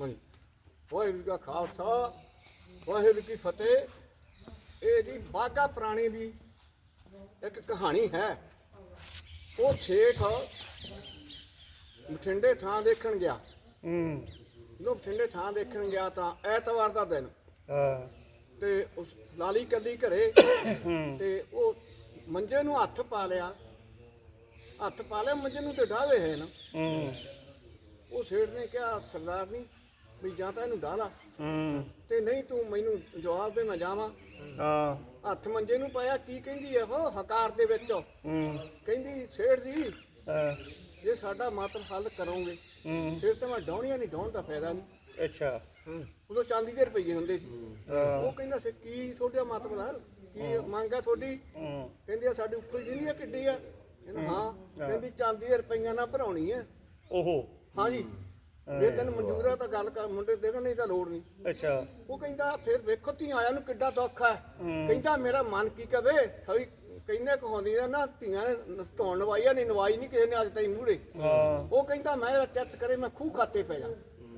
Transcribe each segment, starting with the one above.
ਹਾਂਜੀ ਵਾਹਿਗੁਰੂ ਦਾ ਖਾਲਸਾ ਵਾਹਿਗੁਰੂ ਕੀ ਫਤਿਹ। ਇਹ ਜੀ ਬਾਗਾ ਪ੍ਰਾਣੀ ਦੀ ਇੱਕ ਕਹਾਣੀ ਹੈ। ਉਹ ਛੇਖ ਬਠਿੰਡੇ ਥਾਂ ਦੇਖਣ ਗਿਆ। ਹੂੰ। ਜਦੋਂ ਬਠਿੰਡੇ ਥਾਂ ਦੇਖਣ ਗਿਆ ਤਾਂ ਐਤਵਾਰ ਦਾ ਦਿਨ। ਹਾਂ। ਤੇ ਉਸ ਲਾਲੀ ਕੱਲੀ ਘਰੇ ਤੇ ਉਹ ਮੰਜੇ ਨੂੰ ਹੱਥ ਪਾ ਲਿਆ। ਹੱਥ ਪਾ ਲਿਆ ਮੰਜੇ ਨੂੰ ਤੇ ਢਾਵੇ ਹੈ ਨਾ। ਹੂੰ। ਉਹ ਸੇਠ ਨੇ ਕਿਹਾ ਸਰਦਾਰ ਨਹੀਂ ਵੀ ਜਾਂ ਤਾਂ ਇਹਨੂੰ ਢਾਲਾ ਹੂੰ। ਤੇ ਨਹੀਂ ਤੂੰ ਮੈਨੂੰ ਜਵਾਬ ਦੇ ਮੈਂ ਜਾਵਾਂ। ਹਾਂ। ਹੱਥ ਮੰਜੇ ਨੂੰ ਪਾਇਆ ਕੀ ਕਹਿੰਦੀ ਐ ਉਹ? ਹਕਾਰ ਦੇ ਵਿੱਚ। ਹੂੰ। ਕਹਿੰਦੀ ਸੇਠ ਜੀ ਜੇ ਸਾਡਾ ਮਤਲਬ ਹੱਲ ਕਰੋਗੇ ਹੂੰ। ਫਿਰ ਤਾਂ ਮੈਂ ਡਾਉਣੀਆਂ ਨਹੀਂ ਡਾਉਣ ਦਾ ਫਾਇਦਾ ਨਹੀਂ ਅੱਛਾ। ਉਦੋਂ ਚਾਂਦੀ ਦੇ ਰੁਪਈਏ ਹੁੰਦੇ ਸੀ। ਹਾਂ। ਉਹ ਕਹਿੰਦਾ ਸੀ ਕੀ ਤੁਹਾਡਾ ਮਤਲਬ ਹੈ ਕੀ ਮੰਗ ਹੈ ਤੁਹਾਡੀ? ਹੂੰ। ਕਹਿੰਦੀ ਆ ਸਾਡੀ ਉੱਪਰ ਜਿੰਨੀ ਆ ਕਿੱਡੀ ਆ? ਕਹਿੰਦਾ ਹਾਂ। ਕਹਿੰਦੀ ਚਾਂਦੀ ਦੇ ਰੁਪਈਆਂ ਨਾਲ ਭਰਾਉਣੀ ਹੈ ਓਹੋ। ਹਾਂਜੀ। ਜੇ ਤੈਨੂੰ ਮਨਜ਼ੂਰ ਆ ਤਾਂ ਗੱਲ ਕਰ ਮੁੰਡੇ ਦੇ ਨਹੀਂ ਤਾਂ ਲੋੜ ਨਹੀਂ। ਅੱਛਾ। ਉਹ ਕਹਿੰਦਾ ਫਿਰ ਵੇਖੋ ਧੀਆਂ ਆਇਆਂ ਨੂੰ ਕਿੱਡਾ ਦੁੱਖ ਹੈ। ਕਹਿੰਦਾ ਮੇਰਾ ਮਨ ਕੀ ਕਵੇ? ਕਵੀ ਕਹਿੰਦੇ ਕਹਾਉਂਦੀ ਆ ਨਾ ਧੀਆਂ ਨੇ ਧੌਣ ਨਵਾਈ ਆ ਨਹੀਂ ਨਵਾਈ ਨਹੀਂ ਕਿਸੇ ਨੇ ਅੱਜ ਤਾਈਂ ਮੂਹਰੇ। ਹਾਂ। ਉਹ ਕਹਿੰਦਾ ਮੈਂ ਚਿੱਤ ਕਰੇ ਮੈਂ ਖੂਹ ਖਾਤੇ ਪੈ ਜਾ।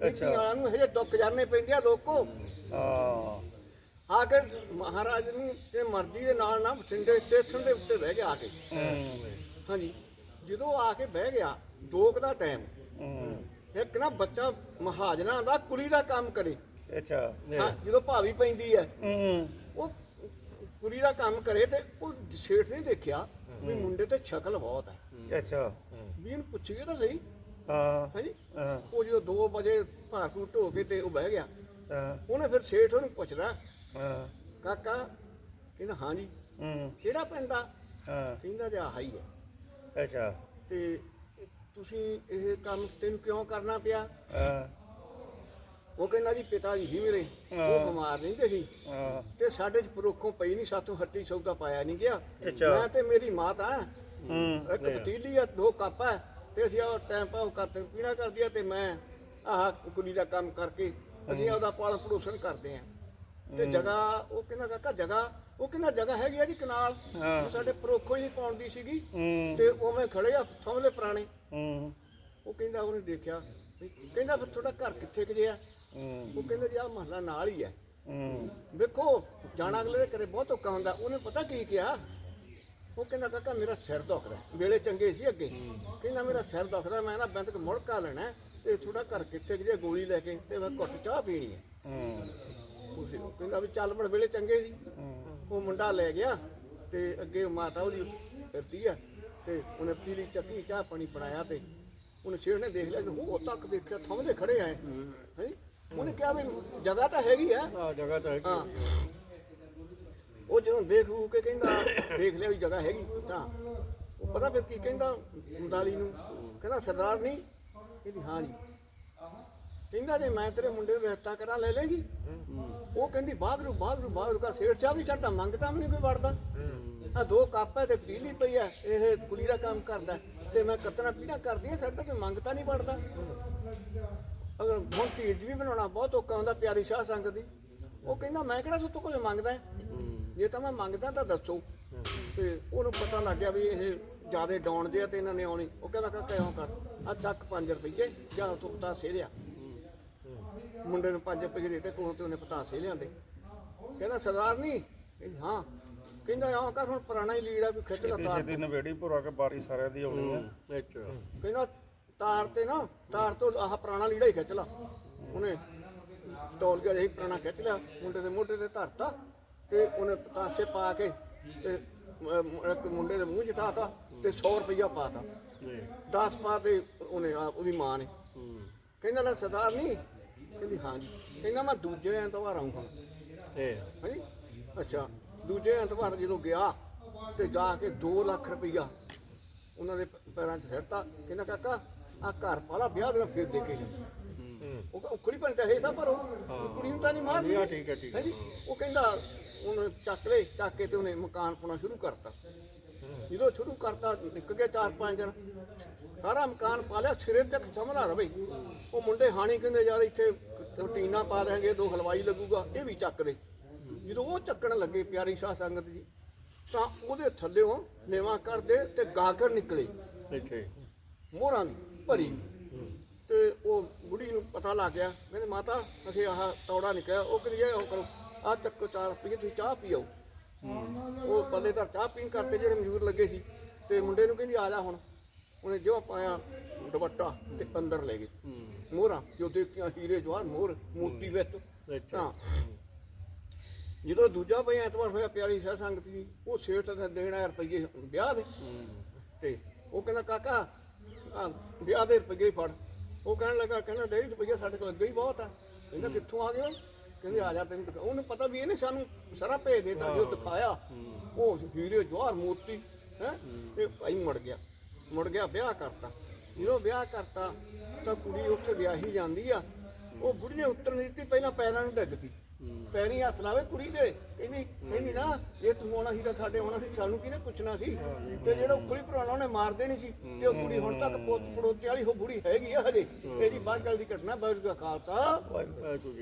ਅੱਛਾ। ਧੀਆਂ ਨੂੰ ਹਜੇ ਦੁੱਖ ਜਾਣੇ ਪੈਂਦੇ ਆ ਲੋਕੋ। ਹਾਂ। ਆ ਕੇ ਮਹਾਰਾਜ ਨੂੰ ਤੇ ਮਰਜ਼ੀ ਦੇ ਨਾਲ ਨਾ ਬਠਿੰਡੇ ਸਟੇਸ਼ਨ ਦੇ ਉੱਤੇ ਬਹਿ ਗਿਆ ਆ ਕੇ। ਹਾਂਜੀ। ਜਦੋਂ ਆ ਕੇ ਬਹਿ ਗਿਆ ਦੋਕ ਦਾ ਟਾਈਮ ਇੱਕ ਨਾ ਬੱਚਾ ਮਹਾਜਨਾ ਦਾ ਕੁੜੀ ਦਾ ਕੰਮ ਕਰੇ। ਅੱਛਾ ਹਾਂ ਜਦੋਂ ਭਾਵੀ ਪੈਂਦੀ ਹੈ ਹੂੰ। ਉਹ ਕੁੜੀ ਦਾ ਕੰਮ ਕਰੇ ਤੇ ਉਹ ਸੇਠ ਨੇ ਦੇਖਿਆ ਵੀ ਮੁੰਡੇ ਤੇ ਸ਼ਕਲ ਬਹੁਤ ਹੈ ਅੱਛਾ। ਵੀ ਇਹਨੂੰ ਪੁੱਛੀਏ ਤਾਂ ਸਹੀ। ਹਾਂ। ਹਾਂਜੀ ਉਹ ਜਦੋਂ 2 ਵਜੇ ਭਾਰਤੂ ਢੋ ਕੇ ਤੇ ਉਹ ਬਹਿ ਗਿਆ ਉਹਨੇ ਫਿਰ ਸੇਠ ਉਹਨੂੰ ਪੁੱਛਦਾ ਹਾਂ। ਕਾਕਾ ਕਹਿੰਦਾ ਹਾਂਜੀ ਹੂੰ। ਕਿਹੜਾ ਪਿੰਡ ਆ? ਹਾਂ। ਕਹਿੰਦਾ ਜੀ ਆਹ ਹੀ ਹੈ ਅੱਛਾ। ਤੇ ਤੁਸੀਂ ਇਹ ਕੰਮ ਤੈਨੂੰ ਕਿਉਂ ਕਰਨਾ ਪਿਆ? ਹਾਂ। ਉਹ ਕਹਿੰਦਾ ਜੀ ਪਿਤਾ ਜੀ ਸੀ ਮੇਰੇ। ਉਹ ਬਿਮਾਰ ਰਹਿੰਦੇ ਸੀ। ਹਾਂ। ਤੇ ਸਾਡੇ ਚ ਪਰੋਖੋਂ ਪਈ ਨਹੀਂ ਸਾਥੋਂ ਹੱਟੀ ਸੌਦਾ ਪਾਇਆ ਨਹੀਂ ਗਿਆ। ਅੱਛਾ। ਮੈਂ ਤੇ ਮੇਰੀ ਮਾਤਾ ਹੂੰ ਇੱਕ ਪਤੀਲੀ ਆ ਦੋ ਕੱਪ ਆ ਤੇ ਅਸੀਂ ਉਹ ਟਾਈਮ ਪਾਉ ਕਰਦੇ ਪੀਣਾ ਕਰਦੀ ਆ ਤੇ ਮੈਂ ਆਹ ਕੁੜੀ ਦਾ ਕੰਮ ਕਰਕੇ ਅਸੀਂ ਉਹਦਾ ਪਾਲਣ ਪੋਸ਼ਣ ਕਰਦੇ ਆ। ਤੇ ਜਗ੍ਹਾ ਉਹ ਕਹਿੰਦਾ ਕਾਕਾ ਜਗ੍ਹਾ ਉਹ ਕਹਿੰਦਾ ਜਗ੍ਹਾ ਹੈਗੀ ਆ ਜੀ ਕਨਾਲ। ਹਾਂ। ਉਹ ਸਾਡੇ ਪਰੋਖੋਂ ਹੀ ਪਾਉਂਦੀ ਸੀਗੀ। ਹੂੰ। ਤੇ ਉਵੇਂ ਖੜੇ ਆ ਥੰਮਲੇ ਪੁਰਾਣੇ। ਹੂੰ। ਉਹ ਕਹਿੰਦਾ ਉਹਨੇ ਦੇਖਿਆ ਵੀ ਕਹਿੰਦਾ ਫਿਰ ਤੁਹਾਡਾ ਘਰ ਕਿੱਥੇ ਕੁ ਜਿਆ ਹੂੰ। ਉਹ ਕਹਿੰਦਾ ਜੀ ਆ ਮਹੱਲਾ ਨਾਲ ਹੀ ਹੈ। ਹੂੰ। ਵੇਖੋ ਜਾਣਾ ਅਗਲੇ ਦੇ ਘਰੇ ਬਹੁਤ ਔਖਾ ਹੁੰਦਾ। ਉਹਨੇ ਪਤਾ ਕੀ ਕਿਹਾ? ਉਹ ਕਹਿੰਦਾ ਕਾਕਾ ਮੇਰਾ ਸਿਰ ਦੁਖਦਾ ਵੇਲੇ ਚੰਗੇ ਸੀ ਅੱਗੇ। ਕਹਿੰਦਾ ਮੇਰਾ ਸਿਰ ਦੁਖਦਾ ਮੈਂ ਨਾ ਬੰਦਕ ਮੁੜਕਾ ਲੈਣਾ ਤੇ ਥੋੜਾ ਘਰ ਕਿੱਥੇ ਕਿ ਜੇ ਗੋਲੀ ਲੈ ਕੇ ਤੇ ਮੈਂ ਘੁੱਟ ਚਾਹ ਪੀਣੀ ਹੈ। ਉਹ ਕਹਿੰਦਾ ਵੀ ਚੱਲ ਬੜ ਵੇਲੇ ਚੰਗੇ ਸੀ। ਉਹ ਮੁੰਡਾ ਲੈ ਗਿਆ ਤੇ ਅੱਗੇ ਮਾਤਾ ਉਹਦੀ ਫਿਰਦੀ ਆ। ਤੇ ਉਹਨੇ ਪੀਲੀ ਚੱਕੀ ਚਾਹ ਪਾਣੀ ਬਣਾਇਆ ਤੇ ਉਹਨੇ ਸ਼ੇਰ ਨੇ ਦੇਖ ਲਿਆ ਕਿ ਉਹ ਤੱਕ ਦੇਖਿਆ ਥੰਮਲੇ ਖੜੇ ਆਏ ਹੈ? ਉਹਨੇ ਕਿਹਾ ਵੀ ਜਗ੍ਹਾ ਤਾਂ ਹੈਗੀ ਆ। ਜਗ੍ਹਾ ਤਾਂ ਹੈਗੀ ਹਾਂ। ਉਹ ਜਦੋਂ ਵੇਖ ਵੂ ਕੇ ਕਹਿੰਦਾ ਦੇਖ ਲਿਆ ਵੀ ਜਗ੍ਹਾ ਹੈਗੀ ਤਾਂ ਉਹ ਪਤਾ ਫਿਰ ਕੀ ਕਹਿੰਦਾ ਮੁੰਦਾਲੀ ਨੂੰ? ਕਹਿੰਦਾ ਸਰਦਾਰ ਨਹੀਂ? ਕਹਿੰਦੀ ਹਾਂ ਜੀ। ਕਹਿੰਦਾ ਜੇ ਮੈਂ ਤੇਰੇ ਮੁੰਡੇ ਨੂੰ ਰਿਸ਼ਤਾ ਕਰਾਂ ਲੈ ਲੇਗੀ ਉਹ ਕਹਿੰਦੀ ਬਾਗਰੂ ਬਾਗਰੂ ਬਾਗਰੂ ਦਾ ਸੇਠ ਚਾਹ ਵੀ ਚੜਦਾ ਮੰਗਦਾ ਵੀ ਨਹੀਂ ਕੋਈ ਵੜਦਾ। ਆ ਦੋ ਕੱਪ ਹੈ ਤੇ ਪਤੀਲੀ ਪਈ ਹੈ, ਇਹ ਕੁੜੀ ਦਾ ਕੰਮ ਕਰਦਾ ਤੇ ਮੈਂ ਕਤਨਾ ਪੀਣਾ ਕਰਦੀ ਹਾਂ, ਸਾਡੇ ਤਾਂ ਕੋਈ ਮੰਗਤਾ ਨਹੀਂ ਵੜਦਾ ਅਗਰ ਹੁਣ ਢੀਡ ਵੀ ਬਣਾਉਣਾ ਬਹੁਤ ਔਖਾ ਹੁੰਦਾ, ਪਿਆਰੀ ਸ਼ਾਹ ਸੰਗਤ ਦੀ। ਉਹ ਕਹਿੰਦਾ, ਮੈਂ ਕਿਹੜਾ ਸੁੱਤੋਂ ਕੁਝ ਮੰਗਦਾ ਜੇ ਤਾਂ ਮੈਂ ਮੰਗਦਾ ਤਾਂ ਦੱਸੋ। ਤੇ ਉਹਨੂੰ ਪਤਾ ਲੱਗ ਗਿਆ ਵੀ ਇਹ ਜਿਆਦੇ ਡਾਉਣ ਦੇ ਆ ਤੇ ਇਹਨਾਂ ਨੇ ਆਉਣੀ। ਉਹ ਕਹਿੰਦਾ, ਕਾਕਾ, ਇਉਂ ਕਰ। ਆ ਚੱਕ 5 ਰੁਪਏ ਜਾਂ ਤੂੰ ਪਤਾਸੇ ਲਿਆ ਮੁੰਡੇ ਨੂੰ 5 ਰੁਪਏ ਦੇ ਤੇ ਕੋਲੋਂ ਤੇ ਉਹਨੇ ਪਤਾਸੇ ਲਿਆਂਦੇ ਕਹਿੰਦਾ ਸਰਦਾਰ ਨਹੀਂ ਹਾਂ। ਕਹਿੰਦਾ ਇਉਂ ਕਰ ਹੁਣ ਪੁਰਾਣਾ ਹੀ ਲੀੜਾ ਕੋਈ ਖਿੱਚ ਲਾ ਕਿਸੇ ਤਾਰ ਦੀ ਨਵੇੜੀ ਭੁਰਾ ਕੇ ਬਾਰੀ ਸਾਰਿਆਂ ਦੀ ਆਉਣੀ ਆ। ਕਹਿੰਦਾ ਤਾਰ ਤੇ ਨਾ ਤਾਰ ਤੋਂ ਆਹ ਪੁਰਾਣਾ ਲੀੜਾ ਹੀ ਖਿੱਚ ਲਾ। ਉਹਨੇ ਟੋਲ ਗਿਆ ਜਿਹੀ ਪੁਰਾਣਾ ਖਿੱਚ ਲਿਆ ਮੁੰਡੇ ਦੇ ਮੋਢੇ ਤੇ ਧਰਤਾ ਤੇ ਉਹਨੇ ਪਤਾਸੇ ਪਾ ਕੇ ਤੇ ਮ- ਇੱਕ ਮੁੰਡੇ ਦੇ ਮੂੰਹ 'ਚ ਤੇ 100 ਰੁਪਈਆ ਪਾਤਾ। 10 ਪਾ ਤੇ ਉਹਨੇ ਆ- ਉਹਦੀ ਮਾਂ ਨੇ। ਕਹਿੰਦਾ ਲੈ ਸਰਦਾਰ ਨਹੀਂ ਕਹਿੰਦੀ ਹਾਂ ਜੀ ਕਹਿੰਦਾ ਮੈਂ ਦੂਜੇ ਐਤਵਾਰ ਆਉਂਗਾ ਹਾਂਜੀ। ਅੱਛਾ। ਦੂਜੇ ਐਤਵਾਰ ਜਦੋਂ ਗਿਆ ਤੇ ਜਾ ਕੇ 2 ਲੱਖ ਰੁਪਈਆ ਉਹਨਾਂ ਦੇ ਪੈਰਾਂ 'ਚ ਸਿੱਟਤਾ। ਕਹਿੰਦਾ ਕਾਕਾ ਆ ਘਰ ਪਾਲਾ ਵਿਆਹ ਦੇ ਫਿਰ ਦੇ ਕੇ ਜਾ ਉਹ ਕਹਿੰਦਾ, ਉਖੜੀ ਬਣ ਤਾਂ ਹੈ ਤਾਂ ਪਰ ਉਹ ਕੁੜੀ ਨੂੰ ਤਾਂ ਨਹੀਂ ਮਾਰਦੀ। ਹਾਂ, ਠੀਕ ਹੈ, ਠੀਕ ਹੈ। ਉਹ ਕਹਿੰਦਾ ਉਹਨੇ ਚੱਕ ਲੈ ਚੱਕ ਕੇ ਤੇ ਉਹਨੇ ਮਕਾਨ ਪਾਉਣਾ ਸ਼ੁਰੂ ਕਰਤਾ। ਜਦੋਂ ਸ਼ੁਰੂ ਕਰਤਾ ਨਿਕਲ ਗਿਆ ਚਾਰ ਪੰਜ ਦਿਨ। ਸਾਰਾ ਮਕਾਨ ਪਾ ਲਿਆ ਸਿਰੇ ਤੱਕ ਜਮਲਾ ਰਵੇ। ਉਹ ਮੁੰਡੇ ਹਾਣੀ ਕਹਿੰਦੇ ਯਾਰ ਇੱਥੇ ਟੀਨਾ ਪਾ ਦੇਾਂਗੇ ਦੋ ਹਲਵਾਈ ਲੱਗੂਗਾ ਇਹ ਵੀ ਚੱਕ ਦੇ। ਜਦੋਂ ਉਹ ਚੱਕਣ ਲੱਗੇ ਪਿਆਰੀ ਸਾਹ ਸੰਗਤ ਜੀ ਤਾਂ ਉਹਦੇ ਥੱਲੇੋਂ ਨੇਵਾ ਕਰਦੇ ਤੇ ਗਾਗਰ ਨਿਕਲੇ। ਇੱਥੇ। ਮੋਹਰਾਂ ਦੀ ਭਰੀ। ਤੇ ਉਹ ਬੁੜੀ ਨੂੰ ਪਤਾ ਲੱਗ ਗਿਆ ਕਹਿੰਦੇ ਮਾਤਾ ਅਸੀਂ ਆਹ ਤੌੜਾ ਨਿਕਲਿਆ ਉਹ ਕਹਿੰਦੀ ਇਹ ਉਹ ਕਰੋ ਆ ਚੱਕੋ ਚਾਰ ਰੁਪਏ ਤੁਸੀਂ ਚਾਹ ਪੀਓ। ਉਹ ਪੱਲੇ ਤਾਂ ਚਾਹ ਪੀਣ ਕਰਤੇ ਜਿਹੜੇ ਮਜ਼ਦੂਰ ਲੱਗੇ ਸੀ ਤੇ ਮੁੰਡੇ ਨੂੰ ਕਹਿੰਦੀ ਆ ਜਾ ਹੁਣ। ਉਹਨੇ ਜੋ ਪਾਇਆ ਦੁਪੱਟਾ ਤੇ ਅੰਦਰ ਲੈ ਗਏ। ਮੋਹਰਾਂ ਜੋ ਦੇਖੀਆਂ ਹੀਰੇ ਜਵਾਹਰ ਮੋਹਰ ਮੋਤੀ ਵਿੱਚ। ਤਾਂ ਜਦੋਂ ਦੂਜਾ ਪਈ ਐਤਵਾਰ ਹੋਇਆ ਪਿਆਰੀ ਸਾਧ ਸੰਗਤ ਜੀ ਉਹ ਸੇਠ ਨੇ ਦੇਣਾ ਰੁਪਈਏ ਵਿਆਹ ਦੇ। ਤੇ ਉਹ ਕਹਿੰਦਾ ਕਾਕਾ ਆ ਵਿਆਹ ਦੇ ਰੁਪਈਏ ਫੜ। ਉਹ ਕਹਿਣ ਲੱਗਾ ਕਹਿੰਦਾ ਡੇਢ ਰੁਪਈਆ ਸਾਡੇ ਕੋਲ ਅੱਗੇ ਹੀ ਬਹੁਤ ਆ। ਕਹਿੰਦਾ ਕਿੱਥੋਂ ਆ ਗਏ? ਕਹਿੰਦੇ ਆ ਜਾ ਤੈਨੂੰ ਉਹਨੂੰ ਪਤਾ ਵੀ ਇਹਨੇ ਸਾਨੂੰ ਸਾਰਾ ਭੇਜ ਦਿੱਤਾ ਜੋ ਦਿਖਾਇਆ। ਉਹ ਹੀਰੇ ਜਵਾਹਰ ਮੋਤੀ ਹੈ? ਤੇ ਭਾਈ ਮੁੜ ਗਿਆ। ਮੁੜ ਗਿਆ ਵਿਆਹ ਕਰਤਾ। ਜਦੋਂ ਵਿਆਹ ਕਰਤਾ ਤਾਂ ਕੁੜੀ ਉੱਥੇ ਵਿਆਹੀ ਜਾਂਦੀ ਆ। ਉਹ ਬੁੜੀ ਨੇ ਉੱਤਰ ਨਹੀਂ ਦਿੱਤੀ ਪਹਿਲਾਂ ਪੈਰਾਂ ਨੂੰ ਡਿੱਗ ਪਈ। ਪੈਰੀ ਹੱਥ ਲਾਵੇ ਕੁੜੀ ਦੇ। ਕਹਿੰਦੀ ਕਹਿੰਦੀ ਨਾ ਇਹ ਤੂੰ ਆਉਣਾ ਸੀ ਤਾਂ ਸਾਡੇ ਆਉਣਾ ਸੀ ਸਾਨੂੰ ਕਿਹਨੇ ਪੁੱਛਣਾ ਸੀ? ਤੇ ਜਿਹੜਾ ਉੱਪਰੀ ਭਰਾਉਣਾ ਉਹਨੇ ਮਾਰ ਦੇਣੀ ਸੀ। ਤੇ ਉਹ ਕੁੜੀ ਹੁਣ ਤੱਕ ਪੁੱਤ ਪੜੋਤੇ ਵਾਲੀ ਉਹ ਬੁੜੀ ਹੈਗੀ ਆ ਹਜੇ। ਇਹਦੀ ਬਾਅਦ ਗੱਲ ਦੀ ਘਟਨਾ ਵਾਹਿਗੁਰੂ ਦਾ ਖਾਲਸਾ।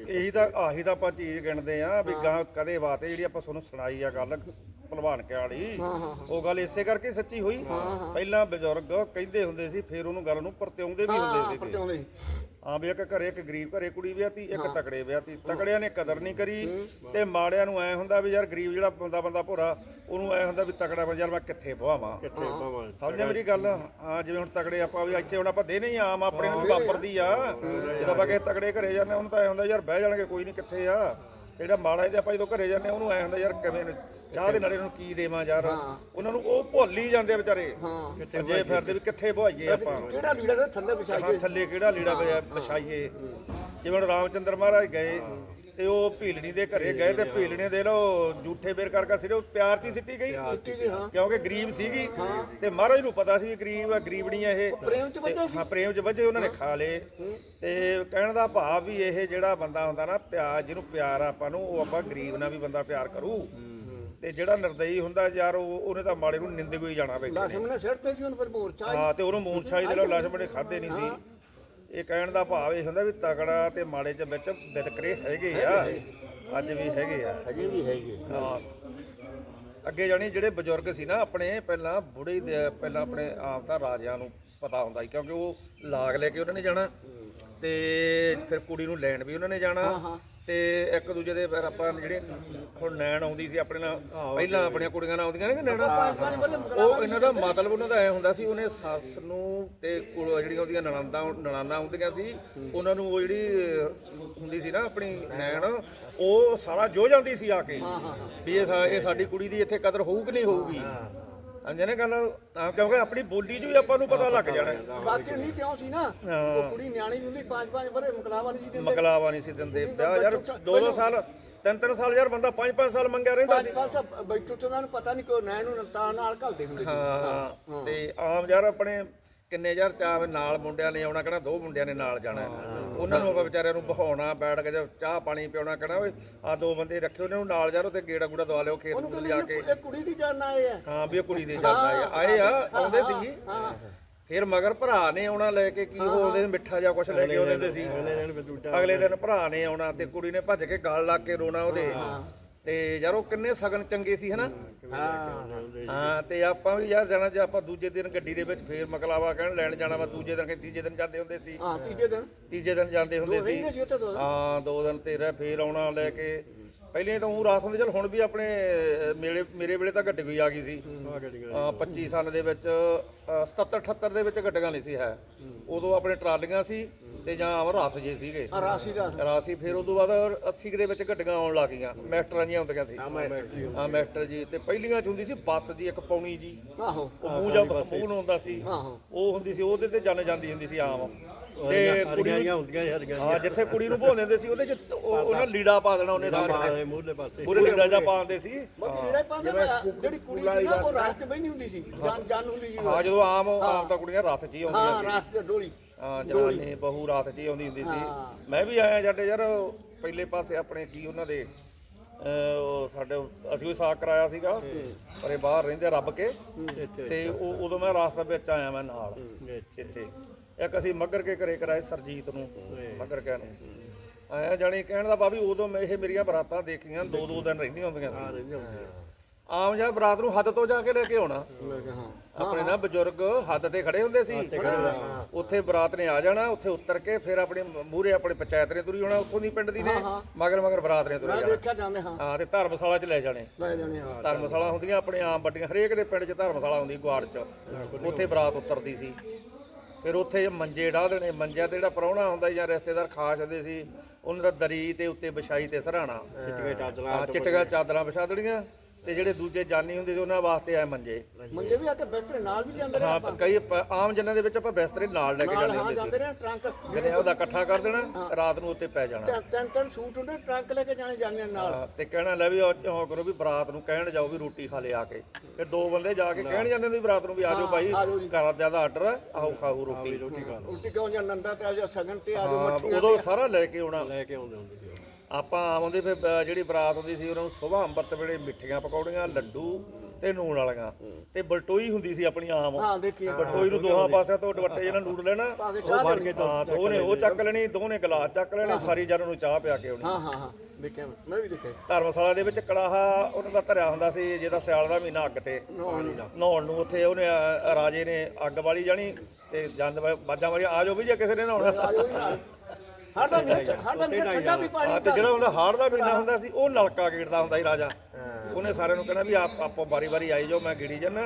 ਇਹੀ ਤਾਂ, ਆਹੀ ਤਾਂ ਆਪਾਂ ਚੀਜ਼ ਗਿਣਦੇ ਆ ਵੀ ਗਾਂ ਕਦੇ ਬਾਤ ਹੈ ਜਿਹੜੀ ਆਪਾਂ ਤੁਹਾਨੂੰ ਸੁਣਾਈ ਆ ਗੱਲ ਭਲਵਾਨ ਕੇ ਵਾਲੀ। ਹਾਂ ਹਾਂ ਉਹ ਗੱਲ ਇਸੇ ਕਰਕੇ ਸੱਚੀ ਹੋਈ। ਪਹਿਲਾਂ ਬਜ਼ੁਰਗ ਕਹਿੰਦੇ ਹੁੰਦੇ ਸੀ ਫਿਰ ਉਹਨੂੰ ਗੱਲ ਨੂੰ ਪਰਤਿਆਉਂਦੇ ਵੀ ਹੁੰਦੇ ਹਾਂ ਸੀ। ਪਰਚਾਉਂਦੇ ਹਾਂ ਵੀ ਇੱਕ ਘਰੇ ਇੱਕ ਗਰੀਬ ਘਰੇ ਕੁੜੀ ਵਿਆਹਤੀ ਇੱਕ ਤਕੜੇ ਵਿਆਹਤੀ। ਤਕੜਿਆਂ ਨੇ ਕਦਰ ਨਹੀਂ ਕਰੀ ਤੇ ਮਾੜਿਆਂ ਨੂੰ ਐ ਹੁੰਦਾ ਵੀ ਯਾਰ ਗਰੀਬ ਜਿਹੜਾ ਬੰਦਾ ਬੰਦਾ ਭੋਰਾ ਉਹਨੂੰ ਐ ਹੁੰਦਾ ਵੀ ਤਕੜਾ ਬੰਦਾ ਯਾਰ ਮੈਂ ਕਿੱਥੇ ਪਾਵਾਂ ਸਮਝਿਆ ਮੇਰੀ ਗੱਲ? ਹਾਂ ਜਿਵੇਂ ਹੁਣ ਤਕੜੇ ਆਪਾਂ ਵੀ ਇੱਥੇ ਹੁਣ ਆਪਾਂ ਦੇ ਨਹੀਂ ਆਮ ਆਪਣੇ ਨੂੰ ਵੀ ਵਾਪਰਦੀ ਆ। ਜਦੋਂ ਆਪਾਂ ਕਿਸੇ ਤਕੜੇ ਘਰੇ ਜਾਂਦੇ ਉਹਨੂੰ ਤਾਂ ਐ ਹੁੰਦਾ ਯਾਰ ਬਹਿ ਜਾਣਗੇ ਕੋਈ ਨਹੀਂ ਕਿੱਥੇ ਆ? ਜਿਹੜਾ ਮਾੜਾ ਇਹਦੇ ਆਪਾਂ ਜਦੋਂ ਘਰੇ ਜਾਂਦੇ ਉਹਨੂੰ ਐ ਹੁੰਦਾ ਯਾਰ ਕਿਵੇਂ ਨੂੰ- ਚਾਹ ਦੇ ਨਾਲੇ ਨੂੰ ਕੀ ਦੇਵਾਂ ਯਾਰ? ਉਹਨਾਂ ਨੂੰ ਉਹ ਭੁੱਲ ਹੀ ਜਾਂਦੇ ਆ ਵਿਚਾਰੇ। ਹਾਂ। ਜੇ ਫਿਰਦੇ ਵੀ ਕਿੱਥੇ ਭਵਾਈਏ ਆਪਾਂ? ਕਿਹੜਾ ਲੀੜਾ ਦੇ ਥੱਲੇ ਹਾਂ ਵਿਛਾਈਏ? ਥੱਲੇ ਕਿਹੜਾ ਲੀੜਾ ਪਿਆ ਵਿਛਾਈਏ? ਜਿਵੇਂ ਹੁਣ ਰਾਮਚੰਦਰ ਮਹਾਰਾਜ ਗਏ ਤੇ ਉਹ ਭੀਲਣੀ ਦੇ ਘਰੇ ਗਏ ਤੇ ਭੀਲਣੀ ਦੇ ਲੋ ਝੂਠੇ ਬੇਰ ਕਰ ਕਰ ਸਿਰੇ ਉਹ ਪਿਆਰ ਚ ਹੀ ਸਿੱਟੀ ਗਈ। ਹਾਂ ਕਿਉਂਕਿ ਗਰੀਬ ਸੀਗੀ ਤੇ ਮਹਾਰਾਜ ਨੂੰ ਪਤਾ ਸੀ ਵੀ ਗਰੀਬ ਆ ਗਰੀਬਣੀ ਆ ਇਹ। ਪ੍ਰੇਮ ਚ ਸੀ। ਹਾਂ ਪ੍ਰੇਮ ਚ ਵੱਜੇ ਉਹਨਾਂ ਨੇ ਖਾ ਲਏ। ਤੇ ਕਹਿਣ ਦਾ ਭਾਵ ਵੀ ਇਹ ਜਿਹੜਾ ਬੰਦਾ ਹੁੰਦਾ ਨਾ ਪਿਆਰ ਜਿਹਨੂੰ ਪਿਆਰ ਆਪਾਂ ਨੂੰ ਉਹ ਆਪਾਂ ਗਰੀਬ ਨਾਲ ਵੀ ਬੰਦਾ ਪਿਆਰ ਕਰੂ। ਤੇ ਜਿਹੜਾ ਨਿਰਦਈ ਹੁੰਦਾ ਯਾਰ ਉਹ ਉਹਨੇ ਤਾਂ ਮਾੜੇ ਨੂੰ ਨਿੰਦੇ ਕੋਈ ਜਾਣਾ ਲਾਸ਼ਮ ਨੇ। ਸਿਰ ਤੇ ਸੀ ਉਹਨੂੰ ਫਿਰ ਮੋਰਚਾ ਹਾਂ। ਤੇ ਉਹਨੂੰ ਮੂਰਛਾਈ ਦੇ ਲੋ ਲਛਮਣੇ ਖਾਦੇ ਨਹੀਂ ਸੀ। ਇਹ ਕਹਿਣ ਦਾ ਭਾਵ ਇਹ ਹੁੰਦਾ ਵੀ ਤਗੜਾ ਤੇ ਮਾੜੇ ਚ ਵਿੱਚ ਵਿਤਕਰੇ ਹੈਗੇ ਆ। ਅੱਜ ਵੀ ਹੈਗੇ ਆ। ਅਜੇ ਵੀ ਹੈਗੇ। ਹਾਂ। ਅੱਗੇ ਜਾਣੀ ਜਿਹੜੇ ਬਜ਼ੁਰਗ ਸੀ ਨਾ ਆਪਣੇ ਪਹਿਲਾਂ ਬੁੜੇ ਦੇ ਪਹਿਲਾਂ ਆਪਣੇ ਆਪ ਤਾਂ ਰਾਜਿਆਂ ਨੂੰ ਪਤਾ ਹੁੰਦਾ ਸੀ ਕਿਉਂਕਿ ਉਹ ਲਾਗ ਲੈ ਕੇ ਉਹਨਾਂ ਨੇ ਜਾਣਾ ਤੇ ਫਿਰ ਕੁੜੀ ਨੂੰ ਲੈਣ ਵੀ ਉਹਨਾਂ ਨੇ ਜਾਣਾ। ਤੇ ਇੱਕ ਦੂਜੇ ਦੇ ਫਿਰ ਆਪਾਂ ਜਿਹੜੇ ਹੁਣ ਨੈਣ ਆਉਂਦੀ ਸੀ ਆਪਣੇ ਨਾਲ ਪਹਿਲਾਂ ਆਪਣੀਆਂ ਕੁੜੀਆਂ ਨਾਲ ਆਉਂਦੀਆਂ ਨੇ ਕਿ ਨੈਣਾ? ਪੰਜ ਪੰਜ ਬੱਲੇ ਉਹ ਇਹਨਾਂ ਦਾ ਮਤਲਬ ਉਹਨਾਂ ਦਾ ਐ ਹੁੰਦਾ ਸੀ ਉਹਨੇ ਸੱਸ ਨੂੰ ਤੇ ਕੁੜ- ਜਿਹੜੀਆਂ ਉਹਦੀਆਂ ਨਣਾਂਦਾਂ ਨਣਾਨਾਂ ਹੁੰਦੀਆਂ ਸੀ ਉਹਨਾਂ ਨੂੰ ਉਹ ਜਿਹੜੀ ਹੁੰਦੀ ਸੀ ਨਾ ਆਪਣੀ ਨੈਣ ਉਹ ਸਾਰਾ ਜੋ ਜਾਂਦੀ ਸੀ ਆ ਕੇ ਵੀ ਇਹ ਸਾ- ਇਹ ਸਾਡੀ ਕੁੜੀ ਦੀ ਇੱਥੇ ਕਦਰ ਹੋਊ ਕਿ ਨਹੀਂ ਹੋਊਗੀ? ਅੰਜੇ ਨੇ ਗੱਲ ਤਾਂ ਕਿਉਂਕਿ ਆਪਣੀ ਬੋਲੀ 'ਚ ਹੀ ਆਪਾਂ ਨੂੰ ਪਤਾ ਲੱਗ ਜਾਣਾ। ਬਾਕੀ ਨਹੀਂ ਕਿਉਂ ਸੀ ਨਾ ਉਹ ਕੁੜੀ ਨਿਆਣੀ ਵੀ ਹੁੰਦੀ ਪੰਜ ਪੰਜ ਬਰੇ ਮੁਕਲਾਵਾ ਨਹੀਂ ਸੀ ਦਿੰਦੇ। ਮਕਲਾਵਾ ਨਹੀਂ ਸੀ ਦਿੰਦੇ। ਵਿਆਹ ਯਾਰ ਦੋ ਦੋ ਸਾਲ ਤਿੰਨ ਤਿੰਨ ਸਾਲ ਯਾਰ ਬੰਦਾ ਪੰਜ ਪੰਜ ਸਾਲ ਮੰਗਿਆ ਰਹਿੰਦਾ ਪੰਜ ਪੰਜ ਸਭ ਬੈਠੋ ਤੇ ਉਹਨਾਂ ਨੂੰ ਪਤਾ ਨਹੀਂ ਕੋਈ ਨੈਣ ਨੂੰ ਤਾਂ ਨਾਲ ਘਲਦੇ ਹੁੰਦੇ ਸੀ। ਹਾਂ। ਤੇ ਆਮ ਯਾਰ ਆਪਣੇ ਕਿੰਨੇ ਯਾਰ ਚਾਹ ਨਾਲ ਮੁੰਡਿਆਂ ਨੇ ਆਉਣਾ ਕਹਿਣਾ ਦੋ ਮੁੰਡਿਆਂ ਨੇ ਨਾਲ ਜਾਣਾ। ਉਹਨਾਂ ਨੂੰ ਆਪਾਂ ਵਿਚਾਰਿਆਂ ਨੂੰ ਬਹਾਉਣਾ ਬੈਠ ਕੇ ਜਾਂ ਚਾਹ ਪਾਣੀ ਪਿਉਣਾ ਕਹਿਣਾ ਓਏ ਆ ਦੋ ਬੰਦੇ ਰੱਖੇ ਉਹਨਾਂ ਨੂੰ ਨਾਲ ਯਾਰ ਤੇ ਗੇੜਾ ਗੂੜਾ ਦਵਾ ਲਿਓ ਖੇਤ ਨੂੰ ਜਾ ਕੇ। ਇਹ ਕੁੜੀ ਦੀ ਜਾਨ ਆਏ ਆ। ਹਾਂ ਵੀ ਇਹ ਕੁੜੀ ਦੇ ਜਾਂਦਾ ਆ। ਆਏ ਆ ਆਉਂਦੇ ਸੀ। ਹਾਂ ਫਿਰ ਮਗਰ ਭਰਾ ਨੇ ਆਉਣਾ ਲੈ ਕੇ ਕੀ ਬੋਲਦੇ ਮਿੱਠਾ ਜਿਹਾ ਕੁਝ ਲੈ ਕੇ ਆਉਂਦੇ ਸੀ। ਅਗਲੇ ਦਿਨ ਭਰਾ ਨੇ ਆਉਣਾ ਤੇ ਕੁੜੀ ਨੇ ਭੱਜ ਕੇ ਗਲ ਲਾ ਕੇ ਰੋਣਾ ਉਹਦੇ। ਤੇ ਯਾਰ ਉਹ ਕਿੰਨੇ ਸਗਨ ਚੰਗੇ ਸੀ ਹਨਾ? ਹਾਂ ਤੇ ਆਪਾਂ ਵੀ ਯਾਰ ਜਾਣਾ ਜੇ ਆਪਾਂ ਦੂਜੇ ਦਿਨ ਗੱਡੀ ਦੇ ਵਿੱਚ ਫੇਰ ਮਕਲਾਵਾ ਕਹਿਣ ਲੈਣ ਜਾਣਾ ਵਾ ਦੂਜੇ ਦਿਨ ਕਿ ਤੀਜੇ ਦਿਨ ਜਾਂਦੇ ਹੁੰਦੇ ਸੀ। ਹਾਂ ਤੀਜੇ ਦਿਨ। ਤੀਜੇ ਦਿਨ ਜਾਂਦੇ ਹੁੰਦੇ ਸੀ। ਹਾਂ ਦੋ ਦਿਨ ਤੇਰਾ ਫੇਰ ਆਉਣਾ ਲੈ ਕੇ। ਪਹਿਲੇ ਤਾਂ ਉਹ ਰਾਤ ਹੁੰਦੇ ਚਲ ਹੁਣ ਵੀ ਆਪਣੇ ਮੇਰੇ ਮੇਰੇ ਵੇਲੇ ਤਾਂ ਗੱਡੀ ਕੋਈ ਆ ਗਈ ਸੀ। ਅਹ 25 ਸਾਲ ਦੇ ਵਿੱਚ ਅਹ 77 78 ਦੇ ਵਿੱਚ ਗੱਡੀਆਂ ਨਹੀਂ ਸੀ ਹੈ। ਉਦੋਂ ਆਪਣੇ ਟਰਾਲੀਆਂ ਸੀ ਤੇ ਜਾਂ ਰਥ ਜੇ ਸੀਗੇ। ਆ ਰਾਸੀ ਰਾਸ। ਰਾਸੀ ਫਿਰ ਉਦੋਂ ਬਾਅਦ 80 ਕੁ ਦੇ ਵਿੱਚ ਗੱਡੀਆਂ ਆਉਣ ਲੱਗ ਗਈਆਂ ਮੈਸਟਰਾਂ ਜੀਆਂ ਹੁੰਦੀਆਂ ਸੀ। ਹਾਂ ਮੈਸਟਰ ਜੀ। ਤੇ ਪਹਿਲੀਆਂ ਚ ਹੁੰਦੀ ਸੀ ਬੱਸ ਜੀ ਇੱਕ ਪੌਣੀ ਜੀ। ਆਹੋ। ਉਹ ਮੂੰਹ ਜਾਂ ਮੂੰਹ ਹੁੰਦਾ ਸੀ। ਉਹ ਹੁੰਦੀ ਸੀ ਉਹਦੇ ਤੇ ਜਾਣੇ ਜਾਂਦੀ ਹੁੰਦੀ ਸੀ ਆਮ। ਤੇ ਕੁੜੀ ਹਰੀਆਂ ਹੁੰਦੀਆਂ ਸੀ, ਹਰੀਆਂ ਹਾਂ ਜਿੱਥੇ ਕੁੜੀ ਨੂੰ ਭੋਲੇ ਸੀ ਉਹਦੇ ਚ ਉਹ- ਉਹਨਾਂ ਲੀੜਾ ਪਾ ਦੇਣਾ ਉਹਨੇ ਥਾਂ ਪਾਸੇ ਮੂਹਰੇ ਪਾਸੇ। ਪੂਰੇ ਲੀੜਾ ਜਾ ਪਾਉਂਦੇ ਸੀ। ਬਾਕੀ ਜਿਹੜਾ ਪਾਉਂਦੇ ਨਾ ਜਿਹੜੀ ਕੁੜੀ ਸੀ ਨਾ ਉਹ ਰਾਸ ਚ ਬੈਣੀ ਹੁੰਦੀ ਸੀ ਜਾਨ ਜਾਨ ਹੁੰਦੀ ਸੀ ਹਾਂ ਜਦੋਂ ਆਮ ਆਮ ਤਾਂ ਕੁੜੀਆਂ ਰਥ 'ਚ ਹੀ ਆਉਂਦੀਆਂ ਹਾਂ ਰਾਸ ਚ ਡੋਲੀ। ਹਾਂ ਜਨਾਨੀ ਬਹੂ ਰਾਤ 'ਚ ਹੀ ਆਉਂਦੀ ਹੁੰਦੀ ਸੀ। ਹਾਂ। ਮੈਂ ਵੀ ਆਇਆ ਸਾਡੇ ਯਾਰ ਪਹਿਲੇ ਪਾਸੇ ਆਪਣੇ ਕੀ ਉਹਨਾਂ ਦੇ ਅਹ, ਉਹ ਸਾਡੇ ਅਸੀਂ ਵੀ ਸਾਕ ਕਰਾਇਆ ਸੀਗਾ ਪਰ ਇਹ ਬਾਹਰ ਰਹਿੰਦੇ ਆ ਰੱਬ ਕੇ। ਤੇ ਉਹ ਉਦੋਂ ਮੈਂ ਰਾਸਤਾ ਵਿੱਚ ਆਇਆ ਮੈਂ ਨਾਲ ਇੱਥੇ। ਇੱਕ ਅਸੀਂ ਮੱਗਰ ਕੇ ਘਰੇ ਕਰਾਏ ਸਰਜੀਤ ਨੂੰ ਮੱਗਰ ਕਹਿ ਨੂੰ। ਆਇਆ ਜਾਣੀ ਕਹਿਣ ਦਾ ਭਾਵੀ ਉਦੋਂ ਮੈਂ ਇਹ ਮੇਰੀਆਂ ਬਰਾਤਾਂ ਦੇਖੀਆਂ ਦੋ ਦੋ ਦਿਨ ਰਹਿੰਦੀਆਂ ਹੁੰਦੀਆਂ ਸੀ। ਆਮ ਜਾਂ ਬਰਾਤ ਨੂੰ ਹੱਦ ਤੋਂ ਜਾ ਕੇ ਲੈ ਕੇ ਆਉਣਾ। ਆਪਣੇ ਨਾ ਬਜ਼ੁਰਗ ਹੱਦ ਤੇ ਖੜੇ ਹੁੰਦੇ ਸੀ। ਉੱਥੇ ਬਰਾਤ ਨੇ ਆ ਜਾਣਾ ਉੱਥੇ ਉਤਰ ਕੇ ਫਿਰ ਆਪਣੇ ਮੂਹਰੇ ਆਪਣੇ ਪੰਚਾਇਤ ਨੇ ਤੁਰੀ ਹੋਣਾ ਉੱਥੋਂ ਦੀ ਪਿੰਡ ਦੀ ਨੇ। ਮਗਰ ਮਗਰ ਬਰਾਤ ਨੇ ਤੁਰ ਜਾਣਾ। ਦੇਖਿਆ ਜਾਂਦੇ ਹਾਂ। ਹਾਂ ਤੇ ਧਰਮਸ਼ਾਲਾ 'ਚ ਲੈ ਜਾਣੇ। ਲੈ ਜਾਣੇ ਹਾਂ ਧਰਮਸ਼ਾਲਾ ਹੁੰਦੀਆਂ ਆਪਣੇ ਆਮ ਵੱਡੀਆਂ ਹਰੇਕ ਦੇ ਪਿੰਡ 'ਚ ਧਰਮਸ਼ਾਲਾ ਹੁੰਦੀ ਗੁਆੜ 'ਚ। ਉੱਥੇ ਬਰਾਤ ਉਤਰਦੀ ਸੀ। ਫਿਰ ਉੱਥੇ ਮੰਜੇ ਢਾਹ ਦੇਣੇ ਮੰਜਿਆਂ ਤੇ ਜਿਹੜਾ ਪ੍ਰਾਹੁਣਾ ਹੁੰਦਾ ਜਾਂ ਰਿਸ਼ਤੇਦਾਰ ਖਾਸ ਹੁੰਦੇ ਸੀ ਉਹਨਾਂ ਦਾ ਦਰੀ ਤੇ ਉੱਤੇ ਵਿਛਾਈ ਤੇ ਸਰਾਣਾ। ਚਿੱਟੀਆਂ ਚਾਦਰਾਂ ਚਿੱਟੀਆਂ ਚਾਦਰਾਂ ਵਿਛਾ ਦੇਣੀਆਂ। ਤੇ ਜਿਹੜੇ ਦੂਜੇ ਜਾਨੀ ਹੁੰਦੇ ਸੀ ਉਹਨਾਂ ਵਾਸਤੇ ਆ ਮੰਜੇ। ਮੰਜੇ ਵੀ ਆ ਕੇ ਬਿਸਤਰੇ ਨਾਲ ਵੀ ਜਾਂਦੇ ਰਹੇ ਹਾਂ ਕਈ ਪ- ਆਮ ਜਨਾਂ ਦੇ ਵਿੱਚ ਆਪਾਂ ਬਿਸਤਰੇ ਨਾਲ ਲੈ ਕੇ ਨਾਲ ਜਾਂਦੇ ਹਾਂ ਹੁੰਦੇ ਜਾਂਦੇ ਸੀ ਰਹੇ ਟਰੰਕ ਕਿਤੇ ਉਹਦਾ ਇਕੱਠਾ ਕਰ ਦੇਣਾ ਰਾਤ ਨੂੰ ਉੱਤੇ ਪੈ ਜਾਣਾ। ਤਿੰਨ- ਤਿੰਨ ਤਿੰਨ ਸੂਟ ਹੁੰਦੇ ਟਰੰਕ ਲੈ ਕੇ ਜਾਣੇ ਜਾਂਦੇ ਨਾਲ। ਹਾਂ, ਤੇ ਕਹਿਣਾ ਲੈ ਵੀ ਉਹ ਕਰੋ ਵੀ ਬਰਾਤ ਨੂੰ ਕਹਿਣ ਜਾਓ ਵੀ ਰੋਟੀ ਖਾ ਲਿਆ ਕੇ। ਫਿਰ ਦੋ ਬੰਦੇ ਜਾ ਕੇ ਕਹਿਣ ਜਾਂਦੇ ਨੇ ਵੀ ਬਰਾਤ ਨੂੰ ਵੀ ਆ ਜਾਓ ਭਾਈ ਘਰ ਦਾ ਆਰਡਰ ਹੈ ਆਓ ਖਾਓ ਰੋਟੀ। ਉਲਟੀ ਕਿਉਂ ਜਾਂ ਨੰਦਾ ਤੇ ਆ ਜਾ ਸਗਨ ਤੇ ਆ ਜਾ ਹਾਂ, ਮੱਠੀਆਂ ਉਦੋਂ ਸਾਰਾ ਲੈ ਕੇ ਆਉਣਾ। ਲੈ ਕੇ ਆਉਂਦੇ ਹੁੰਦੇ ਸੀ ਆਪਾਂ ਆਉਂਦੇ ਫਿਰ ਅ, ਜਿਹੜੀ ਬਰਾਤ ਹੁੰਦੀ ਸੀ ਉਹਨਾਂ ਨੂੰ ਸਵੇਰ ਅੰਮ੍ਰਿਤ ਵੇਲੇ ਮਿੱਠੀਆਂ ਪਕੌੜੀਆਂ ਲੱਡੂ ਤੇ ਨੂਣ ਵਾਲੀਆਂ। ਤੇ ਬਲਟੋਈ ਹੁੰਦੀ ਸੀ ਆਪਣੀ ਆਮ। ਹਾਂ ਦੇਖੀ ਬਲਟੋਈ ਨੂੰ ਦੋਹਾਂ ਪਾਸਿਆਂ ਤੋਂ ਦੁਪੱਟੇ ਜਿਹਨਾਂ ਨੂੜ ਲੈਣਾ ਪਾ ਕੇ ਚਾਹ ਦੇਣੀ। ਹਾਂ ਦੋ ਨੇ ਉਹ ਚੱਕ ਲੈਣੀ ਦੋ ਨੇ ਗਲਾਸ ਚੱਕ ਲੈਣੇ ਸਾਰੀ ਜਨ ਨੂੰ ਚਾਹ ਪਿਆ ਕੇ ਆਉਣੀ। ਹਾਂ ਹਾਂ ਹਾਂ ਦੇਖਿਆ ਮੈਂ, ਮੈਂ ਵੀ ਦੇਖਿਆ। ਧਰਮਸ਼ਾਲਾ ਦੇ ਵਿੱਚ ਕੜਾਹਾ ਉਹਨਾਂ ਦਾ ਧਰਿਆ ਹੁੰਦਾ ਸੀ ਜਿਹਦਾ ਸਿਆਲ ਦਾ ਮਹੀਨਾ ਅੱਗ ਤੇ। ਨਹਾਉਣ ਨੂੰ। ਉੱਥੇ ਉਹਨੇ ਅ, ਰਾਜੇ ਨੇ ਅੱਗ ਵਾਲੀ ਜਾਣੀ ਤੇ ਜੰਦ ਬਾਜਾਂ ਵਾਲੀ ਆ ਜਾਓ ਵੀ ਜੇ ਕਿਸੇ ਨੇ ਨਹਾਉਣਾ। ਆਜੋ ਵੀ ਨਾਲ। ਹਰ ਦਾ ਮਿੰਟ ਹਰ ਦਾ ਮਿੰਟ ਠੰਡਾ ਵੀ ਪਾਣੀ ਆ ਤੇ ਜਿਹੜਾ ਉਹਦਾ ਹਾੜ ਦਾ ਮਹੀਨਾ ਹੁੰਦਾ ਸੀ, ਉਹ ਨਲਕਾ ਗੇੜਦਾ ਹੁੰਦਾ ਸੀ ਰਾਜਾ। ਉਹਨੇ ਸਾਰਿਆਂ ਨੂੰ ਕਹਿਣਾ ਵੀ ਆਪ ਆਪੋ ਬਾਰੀ ਬਾਰੀ ਆਈ ਜਾਓ ਮੈਂ ਗੇੜੀ ਜੰਨਾ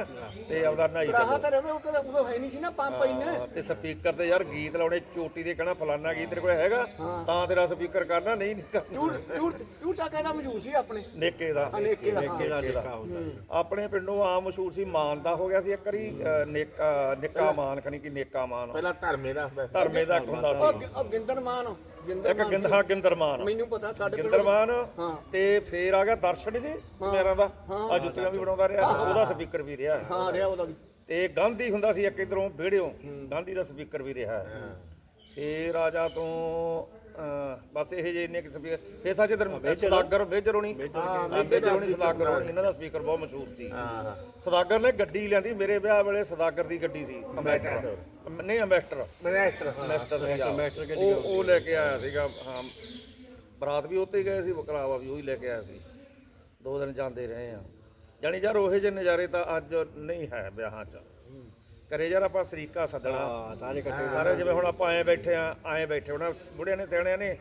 ਤੇ ਆਪਦਾ ਨਹਾਈ ਰਾਹ ਤਾਂ ਰਹੇ ਉਹ ਉਦੋਂ ਹੈ ਨਹੀਂ ਸੀ ਨਾ ਪੰਪ ਇੰਨੇ ਹਾਂ, ਤੇ ਸਪੀਕਰ ਤੇ ਯਾਰ ਗੀਤ ਲਾਉਣੇ ਚੋਟੀ ਦੇ ਕਹਿਣਾ ਫਲਾਨਾ ਗੀਤ ਤੇਰੇ ਕੋਲ ਹੈਗਾ ਤਾਂ ਤੇਰਾ ਸਪੀਕਰ ਕਰਨਾ ਨਹੀਂ ਨਹੀਂ ਕਰਨਾ। ਟੂਰ ਟੂਰ ਟੂਰ ਚੱਕਾ ਦਾ ਮਜੂਰ ਸੀ ਆਪਣੇ। ਨੇਕੇ ਦਾ। ਦਾ ਨਿੱਕਾ ਹੁੰਦਾ ਸੀ। ਆਪਣੇ ਪਿੰਡੋਂ ਆਮ ਮਸ਼ਹੂਰ ਸੀ ਮਾਨ ਦਾ ਹੋ ਗਿਆ ਸੀ ਇੱਕ ਵਾਰੀ ਨੇਕਾ ਨਿੱਕਾ ਮਾਨ ਖਣੀ ਕਿ ਨੇਕਾ ਮਾਨ। ਪਹਿਲਾਂ ਧਰਮੇ ਦਾ ਹੁੰਦਾ ਸੀ। ਧਰਮੇ ਦਾ ਇੱਕ ਹੁੰਦਾ ਉਹ ਸੀ ਗਿ- ਉਹ ਗਿੰਦਰ ਮਾਨ। ਇੱਕ ਗਿੰਦ ਹਾਂ ਗਿੰਦਰ ਮਾਨ। ਪਤਾ ਸਾਡੇ ਪਿੰਡ ਗਿੰਦਰ ਮਾਨ ਹਾਂ। ਤੇ ਫੇਰ ਆ ਗਿਆ ਦਰਸ਼ਨ ਸੀ ਮੇਰਾ ਦਾ। ਆ ਜੁੱਤੀਆਂ ਵੀ ਬਣਾਉਂਦਾ ਰਿਹਾ ਉਹਦਾ ਸਪੀਕਰ ਵੀ ਰਿਹਾ। ਹਾਂ ਰਿਹਾ ਉਹਦਾ ਵੀ। ਤੇ ਗਾਂਧੀ ਹੁੰਦਾ ਸੀ ਇੱਕ ਇਧਰੋਂ ਵਿਹੜਿਓਂ। ਗਾਂਧੀ ਦਾ ਸਪੀਕਰ ਵੀ ਰਿਹਾ। ਤੇ ਰਾਜਾ ਤੋਂ ਬਸ ਇਹ ਜੇ ਇੰਨੇ ਕਿ ਸਪੀਕਰ ਫੇਰ ਸੱਚ ਇਧਰ ਸਦਾਗਰ ਮੇਜਰ ਹੋਣੀ ਹਾਂ ਮੇਜਰ ਹੋਣੀ ਸਦਾਗਰ ਹੋਣੀ ਇਹਨਾਂ ਦਾ ਸਪੀਕਰ ਬਹੁਤ ਮਸ਼ਹੂਰ ਸੀ। ਹਾਂ ਸਦਾਗਰ ਨੇ ਗੱਡੀ ਲਿਆਂਦੀ ਮੇਰੇ ਵਿਆਹ ਵੇਲੇ ਸਦਾਗਰ ਦੀ ਗੱਡੀ ਸੀ ਅੰਬੈਸਟਰ ਨਹੀਂ ਅੰਬੈਸਟਰ ਅੰਬੈਸਟਰ ਸੀਗਾ ਅੰਬੈਸਟਰ ਗੱਡੀ ਉਹ ਉਹ ਲੈ ਕੇ ਆਇਆ ਸੀਗਾ ਹਾਂ। ਬਰਾਤ ਵੀ ਉੱਤੇ ਗਏ ਸੀ ਬਕਰਾਵਾ ਵੀ ਉਹ ਲੈ ਕੇ ਆਇਆ ਸੀ। ਦੋ ਦਿਨ ਜਾਂਦੇ ਰਹੇ ਆ। ਜਾਣੀ ਯਾਰ ਉਹੇ ਜਿਹੇ ਨਜ਼ਾਰੇ ਤਾਂ ਅੱਜ ਨਹੀਂ ਹੈ ਵਿਆਹਾਂ 'ਚ। ਕਰੇ ਯਾਰ ਆਪਾਂ ਸਰੀਕਾ ਸੱਦਣਾ। ਸਾਰੇ ਇਕੱਠੇ ਸਾਰੇ ਜਿਵੇਂ ਹੁਣ ਆਪਾਂ ਐ ਬੈਠੇ ਆ ਐ ਬੈਠੇ ਹੋਣਾ। ਬੁੜਿਆਂ ਨੇ ਸਿਆਣਿਆਂ ਨੇ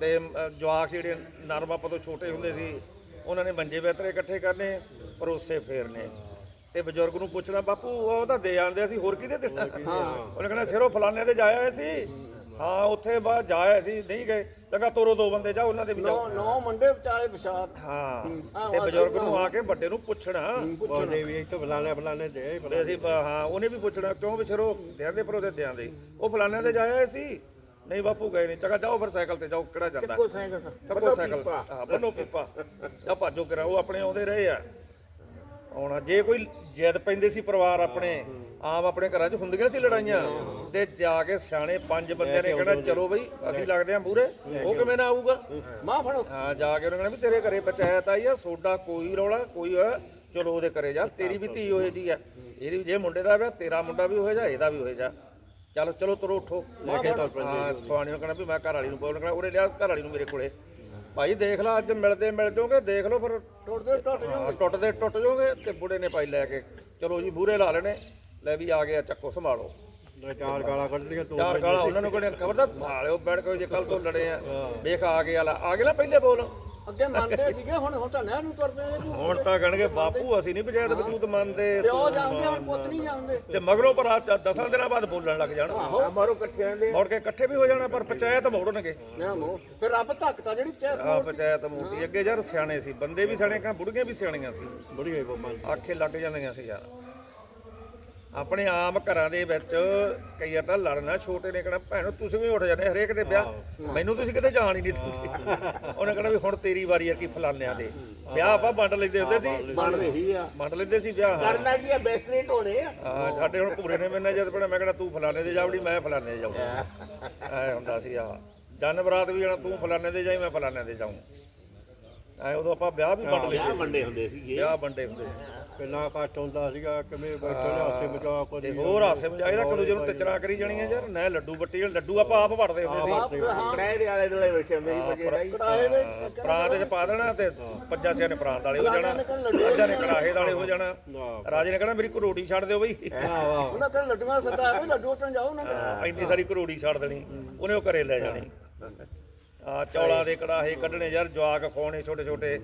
ਤੇ ਅ, ਜਵਾਕ ਜਿਹੜੇ ਨਰਮ ਆਪਾਂ ਤੋਂ ਛੋਟੇ ਹੁੰਦੇ ਸੀ ਉਹਨਾਂ ਨੇ ਮੰਜੇ ਬਿਹਤਰੇ ਇਕੱਠੇ ਕਰਨੇ ਪਰੋਸੇ ਫੇਰਨੇ। ਤੇ ਬਜ਼ੁਰਗ ਨੂੰ ਪੁੱਛਣਾ ਬਾਪੂ ਉਹ ਤਾਂ ਦੇ ਆਂਦੇ ਸੀ ਹੋਰ ਕਿਹਦੇ ਦੇਣਾ ਉਹਨੇ ਕਹਿਣਾ ਸਿਰੋਂ ਫਲਾਣੇ ਦੇ ਜਾਇਆ ਸੀ। ਹਾਂ ਉੱਥੇ ਬਾਅਦ ਜਾਇਆ ਸੀ ਨਹੀਂ ਗਏ। ਲਗਾ ਤੋਰੋ ਦੋ ਬੰਦੇ ਜਾ ਉਹਨਾਂ ਦੇ ਵੀ ਜਾਓ। ਨੌ ਨੌ ਮੰਡੇ ਵਿਚਾਲੇ ਵਿਸ਼ਾਦ ਹਾਂ ਤੇ ਬਜ਼ੁਰਗ ਨੂੰ ਆ। ਕੇ ਵੱਡੇ ਨੂੰ ਪੁੱਛਣਾ। ਬੋਲਦੇ ਵੀ ਇੱਥੋਂ ਫਲਾਣੇ ਫਲਾਣੇ ਦੇ ਤੇ ਅਸੀਂ ਬ- ਹਾਂ ਉਹਨੇ ਵੀ ਪੁੱਛਣਾ ਕਿਉਂ ਵੀ ਸਿਰੋਂ ਦਿਆਂ ਦੇ ਭਰੋਸੇ ਦਿਆਂ ਦੇ? ਉਹ ਫਲਾਣਿਆਂ ਦੇ ਜਾਇਆ ਸੀ। ਨਹੀਂ ਬਾਪੂ ਗਏ ਨਹੀਂ। ਚੰਗਾ ਜਾਓ ਫਿਰ ਸਾਈਕਲ ਤੇ ਜਾਓ ਕਿਹੜਾ ਜਾਂਦਾ। ਚੱਕੋ ਸਾਈਕਲ ਹਾਂ ਬੰਨੋ ਪੀਪਾ। ਜਾਂ ਭਾਜੋ ਕਰਾ ਉਹ ਆਪਣੇ ਆਉਂਦੇ ਰਹੇ ਆ। ਆਉਣਾ। ਜੇ ਕੋਈ ਜਿੱਦ ਪੈਂਦੇ ਸੀ ਪਰਿਵਾਰ ਆਪਣੇ ਆਮ ਆਪਣੇ ਘਰਾਂ 'ਚ ਹੁੰਦੀਆਂ ਸੀ ਲੜਾਈਆਂ ਤੇ ਜਾ ਕੇ ਸਿਆਣੇ ਪੰਜ ਬੰਦਿਆਂ ਨੇ ਕਹਿਣਾ ਚਲੋ ਬਈ ਅਸੀਂ ਲੱਗਦੇ ਆ ਮੂਰੇ ਉਹ ਕਿਵੇਂ ਨਾ ਆਊਗਾ? ਮਾਂ ਫੜੋ। ਹਾਂ ਜਾ ਕੇ ਉਹਨਾਂ ਕਹਿਣਾ ਵੀ ਤੇਰੇ ਘਰੇ ਪੰਚਾਇਤ ਆਈ ਆ ਸੋਡਾ ਕੋਈ ਰੌਲਾ ਕੋਈ ਹੋਇਆ ਚਲੋ ਉਹਦੇ ਘਰੇ ਯਾਰ ਤੇਰੀ ਵੀ ਧੀ ਹੋਏ ਜੀ ਆ ਇਹਦੀ ਵੀ ਜੇ ਮੁੰਡੇ ਦਾ ਵਿਆਹ ਤੇਰਾ ਮੁੰਡਾ ਵੀ ਹੋਏ ਜਾ ਇਹਦਾ ਵੀ ਹੋਏ ਜਾ ਚਲੋ ਚਲੋ ਤੁਰੋ ਉੱਠੋ। ਲੈ ਕੇ ਹਾਂ ਸਵਾਣੀ ਨੂੰ ਕਹਿਣਾ ਵੀ ਮੈਂ ਘਰ ਵਾਲੀ ਨੂੰ ਬੋਲਣਾ ਉਹਨੇ ਲਿਆ ਘਰ ਵਾਲੀ ਨੂੰ ਮੇਰੇ ਕੋਲੇ। ਭਾਈ ਦੇਖ ਲੈ ਅੱਜ ਮਿਲਦੇ ਮਿਲ ਜਾਓਗੇ ਦੇਖ ਲਓ ਫਿਰ। ਟੁੱਟਦੇ ਟੁੱਟ ਹਾਂ, ਟੁੱਟਦੇ ਟੁੱਟ ਜਾਓਗੇ ਤੇ ਬੁੜੇ ਨੇ ਭਾਈ ਲੈ ਕੇ ਚਲੋ ਜੀ ਬੂਰੇ ਲਾ ਲੈਣੇ ਲੈ ਵੀ ਆ ਗਿਆ ਚੱਕੋ ਸੰਭਾਲੋ। ਚਾਰ ਗਾਲਾਂ ਕੱਢ ਲੀਆਂ ਤੂੰ ਚਾਰ ਗਾਲਾਂ ਉਹਨਾਂ ਨੂੰ ਕੋਲੇ ਖਬਰਦਾਰ? ਸਾਲਿਓ ਬੈਠ ਕੇ ਜੇ ਕੱਲ ਤੋਂ ਲੜੇ ਆ। ਵੇਖ ਆ ਗਿਆ ਲਾ ਆ ਗਿਆ ਨਾ ਪਹਿਲੇ ਬੋਲ। ਅੱਗੇ ਮੰਨਦੇ ਸੀਗੇ ਹੁਣ ਹੁਣ ਤਾਂ ਨਹਿਰ ਨੂੰ ਤੁਰ ਪਏ ਜੀ। ਹੁਣ ਤਾਂ ਕਹਿਣਗੇ ਬਾਪੂ ਅਸੀਂ ਨਹੀਂ ਪੰਚਾਇਤ ਵਜੂਦ ਮੰਨਦੇ ਪਿਓ ਜਾਂਦੇ ਹੁਣ ਪੁੱਤ ਨਹੀਂ ਜਾਂਦੇ ਤੇ ਮਗਰੋਂ ਪਰ ਆ ਚ- ਦਸਾਂ ਦਿਨਾਂ ਬਾਅਦ ਬੋਲਣ ਲੱਗ ਜਾਣ। ਮਾਰੋ ਇਕੱਠੇ ਆਂਦੇ ਮੁੜ ਕੇ ਇਕੱਠੇ ਵੀ ਹੋ ਜਾਣਾ ਪਰ ਪੰਚਾਇਤ ਮੋੜਨਗੇ। ਨਾ ਮੋ ਫਿਰ ਰੱਬ ਧੱਕਤਾ ਜਿਹੜੀ ਪੰਚਾਇਤ ਆ ਪੰਚਾਇਤ ਮੋੜਦੀ। ਅੱਗੇ ਯਾਰ ਸਿਆਣੇ ਸੀ ਬੰਦੇ ਵੀ ਸਿਆਣੇ ਕਾ ਬੁੜੀਆਂ ਵੀ ਸਿਆਣੀਆਂ ਸੀ। ਬੜੀ ਹੋਈ ਬੰਮਾ। ਆਖੇ ਲੱਗ ਜਾਂਦੀਆਂ ਸੀ ਯਾਰ। ਆਪਣੇ ਆਮ ਘਰਾਂ ਦੇ ਵਿੱਚ ਕਈ ਵਾਰ ਤਾਂ ਲੜਨਾ ਛੋਟੇ ਨੇ ਕਹਿਣਾ ਭੈਣੋ ਤੁਸੀਂ ਵੀ ਉੱਠ ਜਾਂਦੇ ਹਰੇਕ ਦੇ ਵਿਆਹ ਮੈਨੂੰ ਤੁਸੀਂ ਕਿਤੇ ਜਾਣ ਹੀ ਨਹੀਂ ਦਿੰਦੇ। ਉਹਨੇ ਕਹਿਣਾ ਵੀ ਹੁਣ ਤੇਰੀ ਵਾਰੀ ਆ ਕੀ ਫਲਾਨਿਆਂ ਦੇ। ਵਿਆਹ ਆਪਾਂ ਵੰਡ ਲੈਂਦੇ ਹੁੰਦੇ ਸੀ। ਬਣ ਰਹੀ ਆ ਵੰਡ ਲੈਂਦੇ ਸੀ ਵਿਆਹ ਕਰਨਾ ਕੀ ਆ ਬਿਸਤਰੇ ਢੋਣੇ ਆ। ਸਾਡੇ ਹੁਣ ਭੂਰੇ ਨੇ ਮੈਨਾਂ ਜਦ ਪੜਾ ਮੈਂ ਕਹਿੰਦਾ ਤੂੰ ਫਲਾਣੇ ਦੇ ਜਾਵੜੀ ਮੈਂ ਫਲਾਣੇ ਦੇ ਜਾਊਂ ਐ ਹੁੰਦਾ ਸੀ ਆ ਜਨ ਬਰਾਤ ਵੀ ਜਾਣਾ ਤੂੰ ਫਲਾਣੇ ਦੇ ਜਾਈ ਮੈਂ ਫਲਾਣੇ ਦੇ ਜਾਊਂ। ਐ ਉਦੋਂ ਆਪਾਂ ਵਿਆਹ ਵੀ ਵੰਡ ਲੈਂਦੇ ਸੀ। ਮੰਡੇ ਹੁੰਦੇ ਸੀਗੇ। ਵਿਆਹ ਵੰਡੇ ਹੁੰਦੇ ਸੀ। ਪਹਿਲਾਂ ਘੱਟ ਹੁੰਦਾ ਸੀਗਾ ਕਿਵੇਂ ਬੈਠੇ ਨੇ ਹਾਸੇ ਬਚਾ ਕੋ ਤੇ ਹੋਰ ਹਾਸੇ ਮਜਾਏ ਰੱਖ ਦੂਜੇ ਨੂੰ ਟਿਚਰਾ ਕਰੀ ਜਾਣੀਆਂ ਯਾਰ ਨਾ ਲੱਡੂ ਬੱਟੀ ਲੱਡੂ ਆਪਾਂ ਆਪ ਵੜਦੇ ਹੁੰਦੇ ਸੀ। ਕੜਾਏ ਦੇ ਆਲੇ ਦੁਆਲੇ ਬੈਠੇ ਹੁੰਦੇ ਸੀ ਬੱਚੇ ਡਾਈ ਕੜਾਹੇ ਦੇ ਪ੍ਰਾਂਤ ਚ ਪਾ ਦੇਣਾ ਤੇ ਪੰਜਾਂ ਸਿਆਂ ਨੇ ਪ੍ਰਾਂਤ ਵਾਲੇ ਹੋ ਜਾਣਾ। ਨੇ ਪੰਜਾਂ ਨੇ ਕੜਾਹੇ ਵਾਲੇ ਹੋ ਜਾਣਾ। ਰਾਜੇ ਨੇ ਕਹਿਣਾ ਮੇਰੀ ਕਰੋੜੀ ਛੱਡ ਦਿਓ ਬਈ। ਉਹਨਾਂ ਕਹਿੰਦੇ ਲੱਡੂਆਂ ਦਾ ਸੱਦਾ ਆਵੇ ਲੱਡੂ ਉੱਟਣ ਜਾਓ ਉਹਨਾਂ ਦੇ ਇੰਨੀ ਸਾਰੀ ਕਰੋੜੀ ਛੱਡ ਦੇਣੀ। ਉਹਨੇ ਉਹ ਘਰੇ ਲੈ ਜਾਣੀ। ਆ ਚੌਲਾਂ ਦੇ ਕੜਾਹੇ ਕੱਢਣੇ ਯਾਰ ਜਵਾਕ ਖਵਾਉਣੇ ਛੋਟੇ ਛੋਟੇ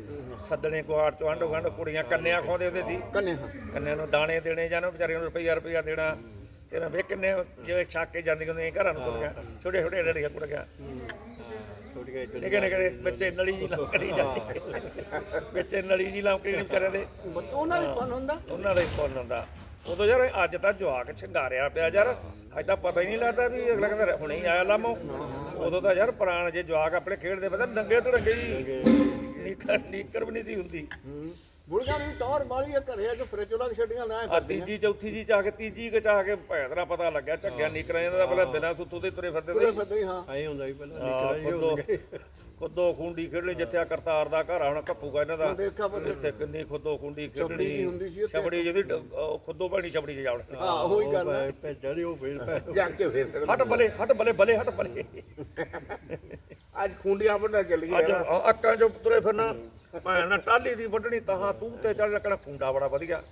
ਸੱਦਣੇ ਕੁਹਾੜ ਤੋਂ ਆਂਢੋ ਗੰਢ ਕੁੜੀਆਂ ਕੰਨਿਆਂ ਖਵਾਉਂਦੇ ਹੁੰਦੇ ਸੀ। ਕੰਨੇ ਹਾਂ। ਕੰਨਿਆਂ ਨੂੰ ਦਾਣੇ ਦੇਣੇ ਜਾਂ ਨਾ ਵਿਚਾਰੀਆਂ ਨੂੰ ਰੁਪਈਆ ਰੁਪਈਆ ਦੇਣਾ। ਤੇਰਾ ਵੇ ਕਿੰਨੇ ਜਿਵੇਂ ਛੱਕ ਕੇ ਜਾਂਦੀਆਂ ਹੁੰਦੀਆਂ ਘਰਾਂ ਨੂੰ ਤੁਰੀਆਂ ਛੋਟੇ ਛੋਟੇ ਡੜੀਆਂ ਕੁੜੀਆਂ ਛੋਟੀਆਂ ਨਿੱਕੇ ਨਿੱਕੇ ਬੱਚੇ ਨਲੀ ਜੀ ਲੰਕੜੀ ਜਾਂਦੀ ਬੱਚੇ ਨਲੀ ਜੀ ਲੰਕੜੀ ਨੇ ਵਿਚਾਰਿਆਂ ਦੇ। ਉਹਨਾਂ ਦੇ ਫਨ ਹੁੰਦਾ? ਉਹਨਾਂ ਦਾ ਹੀ ਪੁੰਨ ਹੁੰਦਾ। ਉਦੋਂ ਯਾਰ ਅੱਜ ਤਾਂ ਜਵਾਕ ਛਿੰਗਾਰਿਆ ਪਿਆ ਯਾਰ। ਅੱਜ ਤਾਂ ਪਤਾ ਹੀ ਨਹੀਂ ਲੱਗਦਾ ਵੀ ਅਗਲਾ ਕਹਿੰਦਾ ਹੁਣੇ ਹੀ ਆਇਆ ਲਾਮੋ। ਉਦੋਂ ਤਾਂ ਯਾਰ ਪੁਰਾਣ ਜੇ ਜਵਾਕ ਆਪਣੇ ਖੇਡਦੇ ਪਤਾ ਨੰਗੇ ਤੋਂ ਨੰਗੇ। ਜੀ ਨੀਕਰ ਨੀਕਰ ਵੀ ਨਹੀਂ ਸੀ ਹੁੰਦੀ। ਬੁੜੀਆਂ ਵੀ ਟੌਰ ਬਾਲੀ ਆ ਘਰੇ ਆ ਕੇ ਫਰਿੱਜ ਲਾ ਕੇ ਛੱਡੀਆਂ ਨਾ ਆ। ਤੀਜੀ ਚੌਥੀ ਜੀ ਚਾ ਕੇ ਤੀਜੀ ਕ ਚਾ ਕੇ ਭੈਦਰਾ ਪਤਾ ਲੱਗਿਆ ਝੱਗਿਆ ਨਿਕਰਾਂ ਜਾਂਦਾ ਪਹਿਲਾਂ ਬਿਨਾਂ ਸੁੱਤੂ ਦੇ ਤੁਰੇ ਫਿਰਦੇ ਤੁਰੇ ਸੀ। ਫਿਰਦੇ ਸੀ, ਹਾਂ। ਐਂ ਹੁੰਦਾ ਸੀ ਪਹਿਲਾਂ ਹੀ ਖੁੱਦੋ ਖੁੰਡੀ ਖੇਡਣੀ ਜਿੱਥੇ ਆ ਕਰਤਾਰ ਦਾ ਘਰ ਆ ਹੁਣ ਕੱਪੂਗਾ ਇਹਨਾਂ ਦਾ। ਜਿੱਥੇ ਕਿੰਨੀ ਖੁੱਦੋ ਖੁੰਡੀ ਜੀ ਹੁੰਦੀ ਖੇਡਣੀ। ਛਬੜੀ ਜਿਹਦੀ ਖੁੱਦੋ ਭੈਣੀ ਛਬੜੀ ਚ ਜਾਵੜ ਹਾਂ ਉਹੀ ਗੱਲ ਹੈ ਭੇਜਿਆ ਨੀ ਉਹ ਫੇਰ ਜਾ ਕੇ ਫੇਰ ਹਟ ਬਲੇ ਹਟ ਬਲੇ ਬਲੇ ਹਟ ਬਲੇ। ਅੱਜ ਖੁੰਡੀਆਂ ਵੱਡਾ ਚੱਲ ਅੱਜ ਗਿਆ ਆ- ਅੱਕਾਂ ਜੋ ਤੁਰੇ ਫਿਰਨਾ। ਭੈਣ ਨਾਲ ਟਾਲੀ ਦੀ ਵੱਢਣੀ ਤਾਂ ਤੂੰ ਤੇ ਚੱਲ ਲੱਗਣਾ ਕੁੰਡਾ ਬੜਾ ਵਧੀਆ।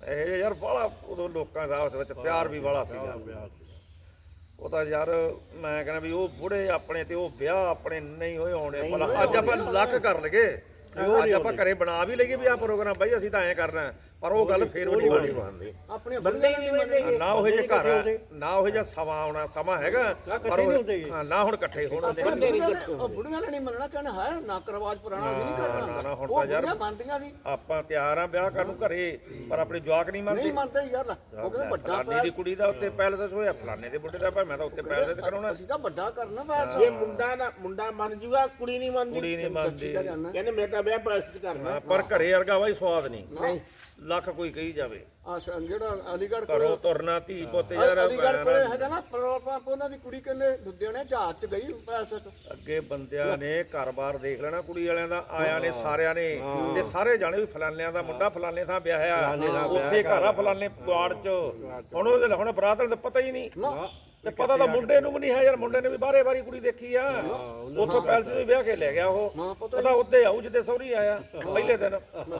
ਇਹ ਯਾਰ ਬਾਹਲਾ ਉਦੋਂ ਲੋਕਾਂ ਦਾ ਆਪਸ ਵਿੱਚ ਪਿਆਰ ਵੀ ਬਾਹਲਾ ਸੀਗਾ। ਉਹ ਤਾਂ ਯਾਰ ਮੈਂ ਕਹਿੰਦਾ ਵੀ ਉਹ ਬੁੜੇ ਆਪਣੇ ਤੇ ਉਹ ਵਿਆਹ ਆਪਣੇ ਨਹੀਂ ਹੋਏ ਹੋਣੇ ਭਲਾ ਅੱਜ ਆਪਾਂ ਲੱਕ ਕਰ ਲਗੇ ਅੱਜ ਆਪਾਂ ਘਰੇ ਬਣਾ ਵੀ ਲਈਏ ਵੀ ਆ ਪ੍ਰੋਗਰਾਮ ਬਾਈ ਅਸੀਂ ਤਾਂ ਐਂ ਕਰਨਾ ਹੈ। ਪਰ ਉਹ ਗੱਲ ਫੇਰ ਉਹ ਨਹੀਂ ਬਣੀ ਬਣਦੇ। ਆਪਣੀਆਂ ਬੰਦੇ ਹੀ ਨਹੀਂ ਬੰਦੇ ਨਾ ਉਹ ਜੇ ਘਰ ਆ, ਨਾ ਉਹ ਜਿਹਾ ਸਮਾਂ ਆਉਣਾ ਸਮਾਂ ਹੈਗਾ। ਪਰ ਉਹ ਹਾਂ ਨਾ ਹੁਣ ਇਕੱਠੇ ਹੋਣ ਆਪਣਾ ਬੁੜੀਆਂ ਨੇ ਉਹ ਬੁੜੀਆਂ ਨੇ ਨਹੀਂ ਮੰਨਣਾ ਕਹਿੰਦਾ ਹੈ ਨੱਕ ਰਵਾਜ ਪੁਰਾਣਾ ਅਸੀਂ ਨਹੀਂ ਕਰਨਾ ਨਾ, ਨਾ, ਹੁਣ ਉਹ ਤਾਂ ਯਾਰ- ਬੁੜੀਆਂ ਮੰਨਦੀਆਂ ਸੀ। ਆਪਾਂ ਤਿਆਰ ਆ ਵਿਆਹ ਕਰਨ ਨੂੰ ਘਰੇ ਪਰ ਆਪਣੇ ਜਵਾਕ ਨਹੀਂ ਮੰਨਦੇ। ਨਹੀਂ ਮੰਨਦੇ ਯਾਰ। ਉਹ ਕਹਿੰਦੇ ਵੱਡਾ ਫਲਾਨੀ ਦੀ ਕੁੜੀ ਦਾ ਉੱਤੇ ਪੈਲਸ ਹੋਇਆ ਫਲਾਣੇ ਦੇ ਬੁੱਢੇ ਦਾ ਭਾਵੇਂ ਮੈਂ ਤਾਂ ਉੱਤੇ ਪੈਲਸ ਤੇ ਕਰਾਉਣਾ। ਅਸੀਂ ਤਾਂ ਵੱਡਾ ਕਰਨਾ ਪੈਰ ਜੇ ਮੁੰਡਾ ਨਾ ਮੁੰਡਾ ਮੰਨ ਜੂਗਾ ਕੁੜੀ ਨਹੀਂ ਮੰਨਦੀ। ਕੁੜੀ ਨਹੀਂ ਮੰਨਦੀ। ਕਹਿੰਦੇ ਮੈਂ ਤਾਂ ਪੈਲਸ ਚ ਕਰਨਾ। ਹਾਂ, ਪਰ ਘਰੇ ਵਰਗਾ ਬਾਈ ਸਵਾਦ ਨਹੀਂ। ਨਹੀਂ। ਲੱਖ ਕੋਈ ਕਹੀ ਜਾਵੇ। ਆ ਜਿਹੜਾ ਅਲੀਗੜ੍ਹ ਕੋਲ ਘਰੋਂ ਤੁਰਨਾ ਧੀ ਪੁੱਤ ਯਾਰ ਅਲੀਗੜ੍ਹ ਕੋਲ ਹੈਗਾ ਨਾ ਪੈਟਰੋਲ ਪੰਪ ਉਹਨਾਂ ਦੀ ਕੁੜੀ ਕਹਿੰਦੇ ਲੁਧਿਆਣੇ ਜਹਾਜ਼ ਚ ਗਈ ਪੈਸੇ ਚ ਅੱਗੇ ਬੰਦਿਆਂ ਨੇ ਘਰ-ਬਾਰ ਦੇਖ ਲੈਣਾ ਕੁੜੀ ਵਾਲਿਆਂ ਦਾ ਆਇਆ ਨੇ ਸਾਰਿਆਂ ਨੇ। ਤੇ ਸਾਰੇ ਜਾਣੇ ਵੀ ਫਲਾਨਿਆਂ ਦਾ ਮੁੰਡਾ ਫਲਾਨੇ ਥਾਂ ਵਿਆਹਿਆ। ਉੱਥੇ ਘਰ ਆ ਫਲਾਨੇ ਕੁਆੜ ਚ। ਹੁਣ ਉਹਦੇ ਹੁਣ ਨੂੰ ਤਾਂ ਪਤਾ ਹੀ ਨਹੀਂ। ਤੇ ਪਤਾ ਤਾਂ ਮੁੰਡੇ ਨੂੰ ਵੀ ਨਹੀਂ ਹੈ ਯਾਰ ਮੁੰਡੇ ਨੇ ਵੀ ਬਾਰੇ ਬਾਰੀ ਕੁੜੀ ਦੇਖੀ ਆ। ਉੱਥੋਂ ਪੈਲਸ ਵਿੱਚ ਵਿਆਹ ਕੇ ਲੈ ਗਿਆ ਉਹ। ਪਤਾ ਉੱਤੇ ਆਉ ਜਿੱਦੇ ਸਹੁਰੀ ਆਇਆ ਪਹਿਲੇ ਦਿਨ।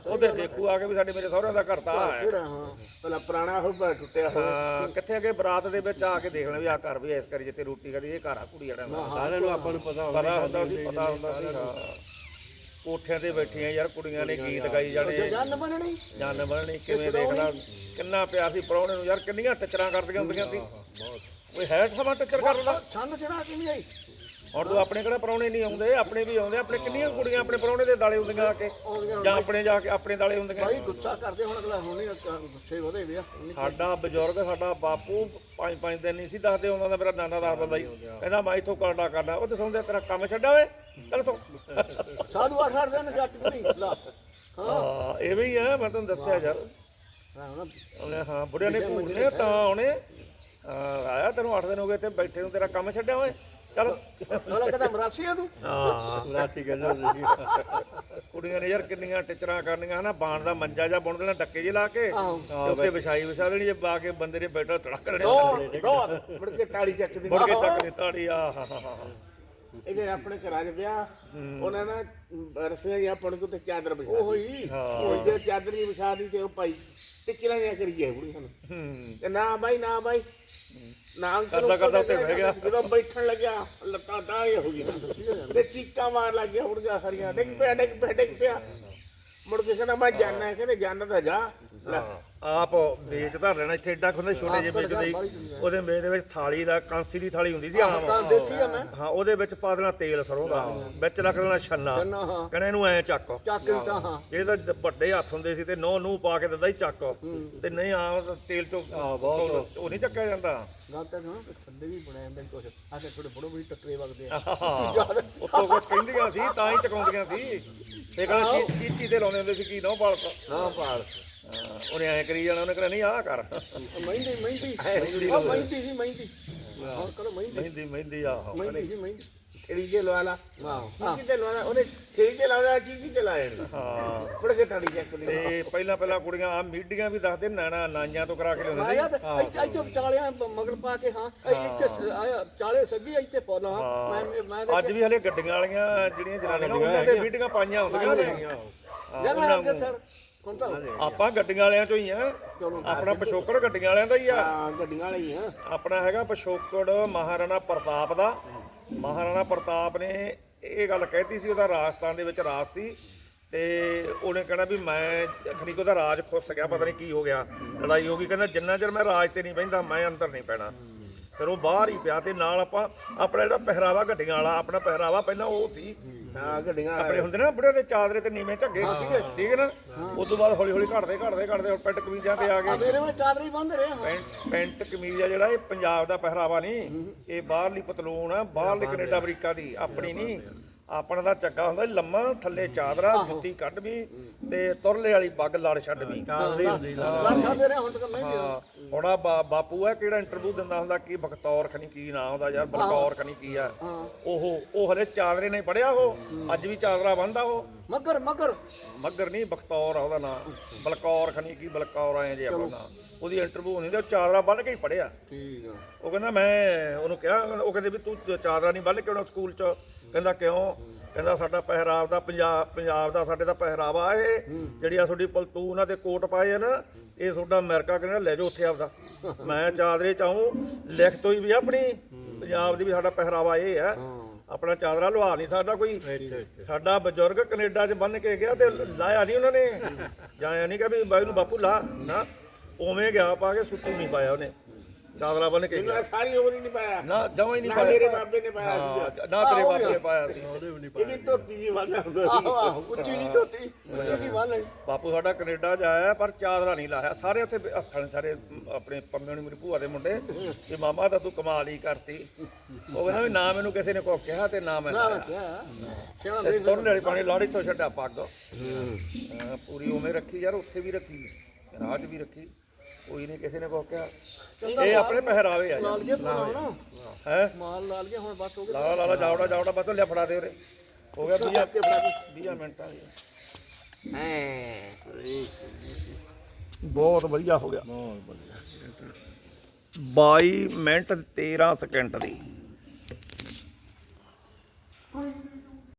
ਉਹਦੇ ਦੇਖੂ ਆ ਕੇ ਵੀ ਸਾਡੇ ਮੇਰੇ ਸਹੁਰਿਆਂ ਦਾ ਘਰ ਤਾਂ ਆ ਹੈ ਕਿਹੜਾ ਹਾਂ। ਪਹਿਲਾਂ ਪੁਰਾਣਾ ਹੋ ਪਰ ਟੁੱਟਿਆ ਹੋਇਆ। ਹਾਂ ਕਿੱਥੇ ਅੱਗੇ ਬਰਾਤ ਦੇ ਵਿੱਚ ਆ ਕੇ ਦੇਖ ਲੈਣਾ ਵੀ ਆ ਘਰ ਵੀ ਇਸ ਕਰੀ ਜਿੱਥੇ ਰੋਟੀ ਕਰੀ ਇਹ ਘਰ ਆ ਕੁੜੀ ਦਾ। ਸਾਰਿਆਂ ਨੂੰ ਆਪਾਂ ਨੂੰ ਪਤਾ ਹੁੰਦਾ ਸੀ ਪਤਾ ਹੁੰਦਾ ਸੀ ਹਾਂ। ਕੋਠਿਆਂ ਤੇ ਬੈਠੀਆਂ ਯਾਰ ਕੁੜੀਆਂ ਨੇ ਗੀਤ ਗਾਈ ਜਾਣੇ। ਜਨ ਬਣਨੀ। ਜਨ ਬਣਨੀ ਕਿਵੇਂ ਦੇਖਣਾ ਕਿੰਨਾ ਪਿਆਰ ਸੀ ਪ੍ਰਾਹੁਣੇ ਨੂੰ। ਯਾਰ ਕਿੰਨੀਆਂ ਟੱਚਰਾਂ ਕਰਦੀਆਂ ਹੁੰਦੀਆਂ ਸੀ। ਕੋਈ ਹੈ ਸਮਾਂ ਟੱਚਰ ਕਰਨ ਦਾ ਛੰਨ ਛੜਾ ਕੇ ਨਹੀਂ ਆਈ। ਹੁਣ ਤੂੰ ਆਪਣੇ ਕਿਹੜਾ ਪ੍ਰਾਹੁਣੇ ਨਹੀਂ ਆਉਂਦੇ ਆਪਣੇ ਵੀ ਆਉਂਦੇ ਆਪਣੇ ਕਿੰਨੀਆਂ ਕੁੜੀਆਂ ਆਪਣੇ ਪ੍ਰਾਹੁਣੇ ਦੇ ਦਾਲੇ ਹੁੰਦੀਆਂ ਆ ਕੇ? ਜਾਂ ਆਪਣੇ ਜਾ ਕੇ ਆਪਣੇ ਦਾਲੇ ਹੁੰਦੀਆਂ? ਭਾਈ ਗੁੱਸਾ ਕਰਦੇ ਹੁਣ ਅਗਲਾ ਹੁਣ ਨਹੀਂ ਗੁੱਸੇ ਵਧੇ ਵਿਆ ਸਾਡਾ ਬਜ਼ੁਰਗ ਸਾਡਾ ਬਾਪੂ ਪੰਜ ਪੰਜ ਦਿਨ ਨਹੀਂ ਸੀ ਦੱਸਦੇ ਉਹਨਾਂ ਦਾ ਮੇਰਾ ਨਾਨਾ ਦੱਸਦਾ ਬਾਈ। ਕਹਿੰਦਾ ਮੈਂ ਇੱਥੋਂ ਕਰਦਾ ਕਰਦਾ ਉਹ ਤੇ ਸੁਣਦੇ ਤੇਰਾ ਕੰਮ ਛੱਡਿਆ ਓਏ ਚੱਲ ਸੋ। ਸਾਧੂ ਅੱਠ ਅੱਠ ਦਿਨ ਜੱਟ ਕਰੀ ਲਾ। ਹਾਂ। ਐਵੇਂ ਹੀ ਆ ਮੈਂ ਤੁਹਾਨੂੰ ਦੱਸਿਆ ਯਾਰ। ਹਾਂ ਬੁੜਿਆਂ ਨੇ ਭੂਖਨੇ ਤਾਂ ਹਾਂ, ਆਇਆ ਤੈਨੂੰ 8 ਦਿਨ ਹੋ ਗਏ ਤੇ ਬੈਠੇ ਨੂੰ ਤੇਰਾ ਕੰਮ ਛੱਡਿਆ ਓਏ? ਚੱਲ। ਉਹਦਾ ਕਹਿੰਦਾ ਮਰਾਸੀ ਆ ਤੂੰ? ਹਾਂ ਰਾਤੀ ਕਹਿੰਦਾ ਕੁੜੀਆਂ ਨੇ ਯਾਰ ਕਿੰਨੀਆਂ ਟਿਚਰਾਂ ਕਰਨੀਆਂ ਹਨਾ? ਬਾਣ ਦਾ ਮੰਜਾ ਜਾਂ ਬੁਣ ਦੇਣਾ ਡੱਕੇ ਜੇ ਲਾ ਕੇ ਤੇ ਉੱਤੇ ਵਿਛਾਈ ਵਿਛਾ ਦੇਣੀ ਜੇ ਬਾ ਕੇ ਬੰਦੇ ਨੇ ਬੈਠਾ ਧੜਕ ਲੈਣੇ। ਮੁੜ ਕੇ ਤਾੜੀ ਚੱਕਦੀ ਮੁੜ ਕੇ ਤੱਕ ਦੀ ਤਾੜੀ ਆ ਹਾ ਹਾ ਹਾ। ਇਹਦੇ ਆਪਣੇ ਘਰਾਂ 'ਚ ਵਿਆਹ ਉਹਨਾਂ ਨੇ ਰਸੀਆਂ ਜਾਂ ਆਪਾਂ ਨੂੰ ਕਿਤੇ ਚਾਦਰ ਵਿਛਾ ਉਹ। ਹੀ ਉਹ ਜੇ ਚਾਦਰ ਹੀ ਵਿਛਾ ਦੀ ਤੇ ਉਹ ਭਾਈ ਟਿਚਰਾਂ ਜਾਂ ਕਰੀ ਜਾਏ ਬੁੜੀਆਂ ਨੂੰ। ਹੂੰ। ਤੇ ਨਾ ਬਾਈ ਨਾ ਬਾਈ। ਨਾ ਅੰਕਲ ਕਰਦਾ ਕਰਦਾ ਉੱਤੇ ਬਹਿ ਗਿਆ। ਜਦੋਂ ਬੈਠਣ ਲੱਗਿਆ ਲੱਤਾਂ ਦਾਏ ਹੋ ਗਈਆਂ। ਤੇ ਚੀਕਾਂ ਮਾਰ ਲੱਗ ਗਿਆ ਸਾਰੀਆਂ। ਡਿੱਗ ਪਿਆ ਡਿੱਗ ਪਿਆ ਡਿੱਗ ਪਿਆ। ਮੁੜ ਕੇ ਕਹਿੰਦਾ ਮੈਂ ਜਾਣਾ ਕਹਿੰਦੇ ਜਾਣਾ ਤਾਂ ਜਾ। ਆਪ ਵੇਚ ਧਰ ਲੈਣਾ ਇੱਥੇ ਐਡਾ ਖੁੰਦੇ ਛੋਟੇ ਜਿਹੇ ਵੇਚਦੇ ਸੀ। ਉਹਦੇ ਮੇਜ਼ ਦੇ ਵਿੱਚ ਥਾਲੀ ਦਾ ਕਾਂਸੀ ਦੀ ਥਾਲੀ ਹੁੰਦੀ ਸੀ ਆਮ। ਤਾਂ ਦੇਖੀ ਆ ਮੈਂ। ਹਾਂ ਉਹਦੇ ਵਿੱਚ ਪਾ ਦੇਣਾ ਤੇਲ ਸਰੋਂ ਦਾ ਵਿੱਚ ਰੱਖ ਦੇਣਾ ਛੰਨਾ। ਕਹਿੰਦਾ ਇਹਨੂੰ ਐ ਚੱਕ। ਚੱਕ ਤਾਂ ਹਾਂ। ਜਿਹੜੇ ਤਾਂ ਵੱਡੇ ਹੱਥ ਹੁੰਦੇ ਸੀ ਤੇ ਨੋ ਨੂੰ ਪਾ ਕੇ ਦਿੰਦਾ ਹੀ ਚੱਕ। ਤੇ ਨਹੀਂ ਆ ਤੇਲ ਚੋਂ ਬਹੁਤ ਉਹ ਨਹੀਂ ਚੱਕਿਆ ਜਾਂਦਾ। ਗੱਲ ਤਾਂ ਸੁਣ ਥੱਲੇ ਵੀ ਬਣਾਏ ਹੁੰਦੇ ਕੁਝ ਆ ਕੇ ਥੋੜੇ ਬੜੋ ਬੜੀ ਟੱਕਰੇ ਵਗਦੇ ਆ। ਉੱਤੋਂ ਕੁਝ ਕਹਿੰਦੀਆਂ ਸੀ ਤਾਂ ਹੀ ਚਕਾਉਂਦੀਆਂ ਸੀ। ਤੇ ਕਹਿੰਦਾ ਚੀ- ਚੀਚੀ ਤੇ ਲਾਉਂਦੇ ਹੁੰਦੇ ਸੀ ਕੀ ਨੋ ਪਾਲ ਨਾ ਪਾਲ ਉਹਨੇ ਐ ਕਰੀ ਜਾਣਾ ਉਹਨੇ ਕਹਿੰਦਾ ਨਹੀਂ ਆਹ ਕਰ। ਮਹਿੰਦੀ ਮਹਿੰਦੀ। ਆ ਮਹਿੰਦੀ ਸੀ ਮਹਿੰਦੀ। ਕਰੋ ਮਹਿੰਦੀ। ਮਹਿੰਦੀ ਮਹਿੰਦੀ ਆਹੋ ਮਹਿੰਦੀ ਸੀ ਮਹਿੰਦੀ। ਥੇੜੀ ਤੇ ਲਵਾ ਲਾ। ਵਾਹ। ਚੀਚੀ ਤੇ ਲਵਾ ਲਾ। ਉਹਨੇ ਥੇੜੀ ਤੇ ਲਾਉਣਾ ਚੀਚੀ ਤੇ ਲਾਇਆ ਨਹੀਂ ਹਾਂ। ਮੁੜ ਕੇ ਤਾੜੀ ਚੱਕ ਦੇ ਤੇ ਪਹਿਲਾਂ ਪਹਿਲਾਂ ਕੁੜੀਆਂ ਆ ਮੀਡੀਆਂ ਵੀ ਦੱਸਦੇ ਨਾਣਾ ਨਾਈਆਂ ਤੋਂ ਕਰਾ ਕੇ ਲਿਆਉਂਦੇ ਸੀ। ਇੱਥੇ ਇੱਥੇ ਚਾਲਿਆਂ ਮਗਰ ਪਾ ਕੇ ਹਾਂ। ਇਹ ਇੱਥੇ ਆਇਆ ਚਾਲੇ ਸੱਗੀ ਇੱਥੇ ਪੌਲਾ ਮੈਂ ਮੈਂ ਅੱਜ ਵੀ ਹਲੇ ਗੱਡੀਆਂ ਵਾਲੀਆਂ ਜਿਹੜੀਆਂ ਜਨਾਨੀਆਂ ਉਹਨਾਂ ਦੇ ਮੀਡੀਆਂ ਪਾਈਆਂ ਹੁੰਦੀਆਂ ਨੇ। ਜਗ੍ਹਾ ਅੱਗੇ ਸਰ। ਹੁਣ ਤਾਂ ਆਪਾਂ ਗੱਡੀਆਂ ਵਾਲਿਆਂ ਚੋਂ ਹੀ ਆ। ਆਪਣਾ ਪਿਛੋਕੜ ਗੱਡੀਆਂ ਵਾਲਿਆਂ ਦਾ ਹੀ ਆ। ਹਾਂ ਗੱਡੀਆਂ ਵਾਲੀ ਆ। ਆਪਣਾ ਹੈਗਾ ਪਿਛੋਕੜ ਮਹਾਰਾਣਾ ਪ੍ਰਤਾਪ ਦਾ। ਮਹਾਰਾਣਾ ਪ੍ਰਤਾਪ ਨੇ ਇਹ ਗੱਲ ਕਹਿਤੀ ਸੀ ਉਹਦਾ ਰਾਜਸਥਾਨ ਦੇ ਵਿੱਚ ਰਾਜ ਸੀ। ਤੇ ਉਹਨੇ ਕਹਿਣਾ ਵੀ ਮੈਂ ਅਖਣੀ ਕੋ ਦਾ ਰਾਜ ਖੁੱਸ ਗਿਆ ਪਤਾ ਨਹੀਂ ਕੀ ਹੋ ਗਿਆ। ਲੜਾਈ ਹੋ ਗਈ। ਕਹਿੰਦਾ ਜਿੰਨਾ ਚਿਰ ਮੈਂ ਰਾਜ ਤੇ ਨਹੀਂ ਬਹਿੰਦਾ ਮੈਂ ਅੰਦਰ ਨਹੀਂ ਪੈਣਾ। ਫਿਰ ਉਹ ਬਾਹਰ ਹੀ ਪਿਆ ਤੇ ਨਾਲ ਆਪਾਂ ਆਪਣਾ ਜਿਹੜਾ ਪਹਿਰਾਵਾ ਗੱਡੀਆਂ ਵਾਲਾ ਆਪਣਾ ਪਹਿਰਾਵਾ ਪਹਿਲਾਂ ਉਹ ਸੀ। ਹਾਂ ਗੱਡੀਆਂ ਆਪਣੇ ਹੁੰਦੇ ਨਾ ਬੁੜੇ ਦੇ ਚਾਦਰੇ ਤੇ ਨੀਵੇਂ ਝੱਗੇ ਠੀਕ ਹੈ ਨਾ? ਉਸ ਤੋਂ ਬਾਅਦ ਹੌਲੀ ਹੌਲੀ ਘਟਦੇ ਘਟਦੇ ਘਟਦੇ ਹੁਣ ਪੈਂਟ ਕਮੀਜ਼ਾਂ ਤੇ ਆ ਗਏ। ਮੇਰੇ ਵੇਲੇ ਚਾਦਰੀ ਬੰਦ ਰਹੇ ਹਾਂ ਪੈਂਟ ਪੈਂਟ ਕਮੀਜ਼ ਆ ਜਿਹੜਾ ਇਹ ਪੰਜਾਬ ਦਾ ਪਹਿਰਾਵਾ ਨਹੀਂ। ਇਹ ਬਾਹਰਲੀ ਪਤਲੂਨ ਆ ਬਾਹਰਲੀ ਕੈਨੇਡਾ ਅਮਰੀਕਾ ਦੀ ਆਪਣੀ ਨਹੀਂ। ਆਪਣਾ ਦਾ ਚੱਗਾ ਹੁੰਦਾ ਲੰਮਾ ਥੱਲੇ ਚਾਦਰਾ ਜੁੱਤੀ ਕੱਢ ਵੀ ਤੇ ਤੁਰਲੇ ਵਾਲੀ ਪੱਗ ਲੜ ਛੱਡ ਵੀ। ਲੜ ਛੱਡਦੇ ਰਹੇ ਹੁਣ ਤੱਕ ਮੈਂ ਵੀ ਹਾਂ ਹੁਣ ਆਹ ਬਾ- ਬਾਪੂ ਆ ਕਿਹੜਾ ਇੰਟਰਵਿਊ ਦਿੰਦਾ ਹੁੰਦਾ ਕੀ ਬਖਤੌਰ ਖਨੀ ਕੀ ਨਾਂ ਉਹਦਾ ਯਾਰ ਬਲਕੌਰ ਖਨੀ ਕੀ ਆ। ਉਹ ਉਹ ਹਲੇ ਚਾਦਰੇ ਨਹੀਂ ਪੜਿਆ ਉਹ ਅੱਜ ਵੀ ਚਾਦਰਾ ਬੰਨਦਾ ਉਹ। ਮਗਰ ਮਗਰ ਮੱਗਰ ਨਹੀਂ ਬਖਤੌਰ ਆ ਉਹਦਾ ਨਾਂ। ਬਲਕੌਰ ਖਨੀ ਕੀ ਬਲਕੌਰ ਆਏ ਜੇ ਆਪਣਾ ਨਾਂ ਉਹਦੀ ਇੰਟਰਵਿਊ ਹੁੰਦੀ ਤੇ ਉਹ ਚਾਦਰਾ ਬੰਨ ਕੇ ਹੀ ਪੜਿਆ ਠੀਕ ਆ। ਉਹ ਕਹਿੰਦਾ ਮੈਂ ਉਹਨੂੰ ਕਿਹਾ ਉਹ ਕਹਿੰਦੇ ਵੀ ਤੂੰ ਚਾਦਰਾ ਨਹੀਂ ਬੰਨ ਕੇ ਆਉਣਾ ਸਕੂਲ ਚ। ਕਹਿੰਦਾ ਕਿਉਂ? ਕਹਿੰਦਾ ਸਾਡਾ ਪਹਿਰਾਵਾ ਦਾ ਪੰਜਾਬ ਪੰਜਾਬ ਦਾ ਸਾਡੇ ਦਾ ਪਹਿਰਾਵਾ ਇਹ। ਜਿਹੜੀ ਆ ਤੁਹਾਡੀ ਪਲਤੂਨ ਆ ਤੇ ਕੋਟ ਪਾਏ ਆ ਨਾ, ਇਹ ਤੁਹਾਡਾ ਅਮਰੀਕਾ ਕਹਿੰਦਾ ਲੈ ਜਾਓ ਉੱਥੇ ਆਪਦਾ। ਮੈਂ ਚਾਦਰੇ ਚਾਹੂੰ ਲਿਖ ਤੋਂ ਹੀ ਵੀ ਆਪਣੀ ਪੰਜਾਬ ਦੀ ਵੀ ਸਾਡਾ ਪਹਿਰਾਵਾ ਇਹ ਆ। ਆਪਣਾ ਚਾਦਰਾ ਲਵਾ ਨਹੀਂ ਸਾਡਾ ਕੋਈ। ਸਾਡਾ ਬਜ਼ੁਰਗ ਕੈਨੇਡਾ 'ਚ ਬੰਨ ਕੇ ਗਿਆ ਤੇ ਲਾਇਆ ਨਹੀਂ ਉਹਨਾਂ ਨੇ। ਜਾਇਆ ਨਹੀਂ ਕਿ ਵੀ ਬਾਈ ਨੂੰ ਬਾਪੂ ਲਾ, ਨਾ। ਉਵੇਂ ਗਿਆ ਪਾ ਕੇ ਸੁੱਤੀ ਨਹੀਂ ਪਾਇਆ ਉਹਨੇ। ਚਾਦਰਾ ਬੰਨ ਕੇ ਗਿਆ। ਸਾਰੀ ਉਮਰ ਹੀ ਨਹੀਂ ਪਾਇਆ। ਨਾ ਜਮਾਂ ਹੀ ਨਹੀਂ ਨਾ ਪਾਇਆ। ਮੇਰੇ ਬਾਬੇ ਨੇ ਪਾਇਆ ਸੀਗਾ। ਹਾਂ, ਨਾ ਤੇਰੇ ਬਾਪੇ ਨੇ ਪਾਇਆ ਸੀ। ਇਹਦੀ ਧੋਤੀ ਜੀ ਵਾਲਾ ਹੁੰਦਾ ਸੀ। ਆਹੋ ਆਹੋ ਉੱਚੀ ਜੀ ਧੋਤੀ ਉੱਚੀ ਜੀ ਲਈ ਬਾਪੂ ਸਾਡਾ ਕੈਨੇਡਾ 'ਚ ਆਇਆ ਪਰ ਚਾਦਰਾ ਨਹੀਂ ਲਾਇਆ। ਸਾਰੇ ਉੱਥੇ ਹੱਸਣ ਸਾਰੇ ਆਪਣੇ ਪੰਮੇ ਨੂੰ ਮੇਰੀ ਭੂਆ ਦੇ ਮੁੰਡੇ ਕਿ ਮਾਮਾ ਤਾਂ ਤੂੰ ਕਮਾਲ ਹੀ ਕਰਤੀ। ਉਹ ਕਹਿੰਦਾ ਵੀ ਨਾ ਮੈਨੂੰ ਕਿਸੇ ਨੇ ਕੁਛ ਕਿਹਾ ਤੇ ਨਾ ਮੈਂ ਨਾ। ਕਿਹਾ। ਤੁਰਨ ਵਾਲੀ ਪਾਣੀ ਲਾੜੀ ਤੋਂ ਛੱਡਿਆ ਪੱਗ। ਪੂਰੀ ਉਵੇਂ ਰੱਖੀ ਯਾਰ ਉੱਥੇ ਵੀ ਰੱਖੀ। ਰਾਹ 'ਚ ਵੀ ਰੱਖੀ। ਕੋਈ ਨਹੀਂ ਕਿਸੇ ਨੇ ਕੁਛ ਕਿਹਾ। ਇਹ ਆਪਣੇ ਪਹਿਰਾਵੇ ਆ ਲਾਲ ਕੇ ਪੁਰਾਣਾ ਹੈ? ਮਾਲ ਲਾਲ ਕੇ ਹੁਣ ਬਸ ਹੋ ਗਿਆ ਲਾਲ ਲਾਲ ਜਾਵੜਾ ਜਾਵੜਾ ਬਸ ਲਿਆ ਫੜਾ ਦੇ ਉਰੇ। ਹੋ ਗਿਆ 20 ਕੇ ਫੜਾ ਦੇ। 20 ਮਿੰਟਾਂ ਦੀ ਬਹੁਤ ਵਧੀਆ ਹੋ ਗਿਆ। ਬਹੁਤ ਵਧੀਆ। 22 ਮਿੰਟ 13 ਸਕਿੰਟ ਦੀ।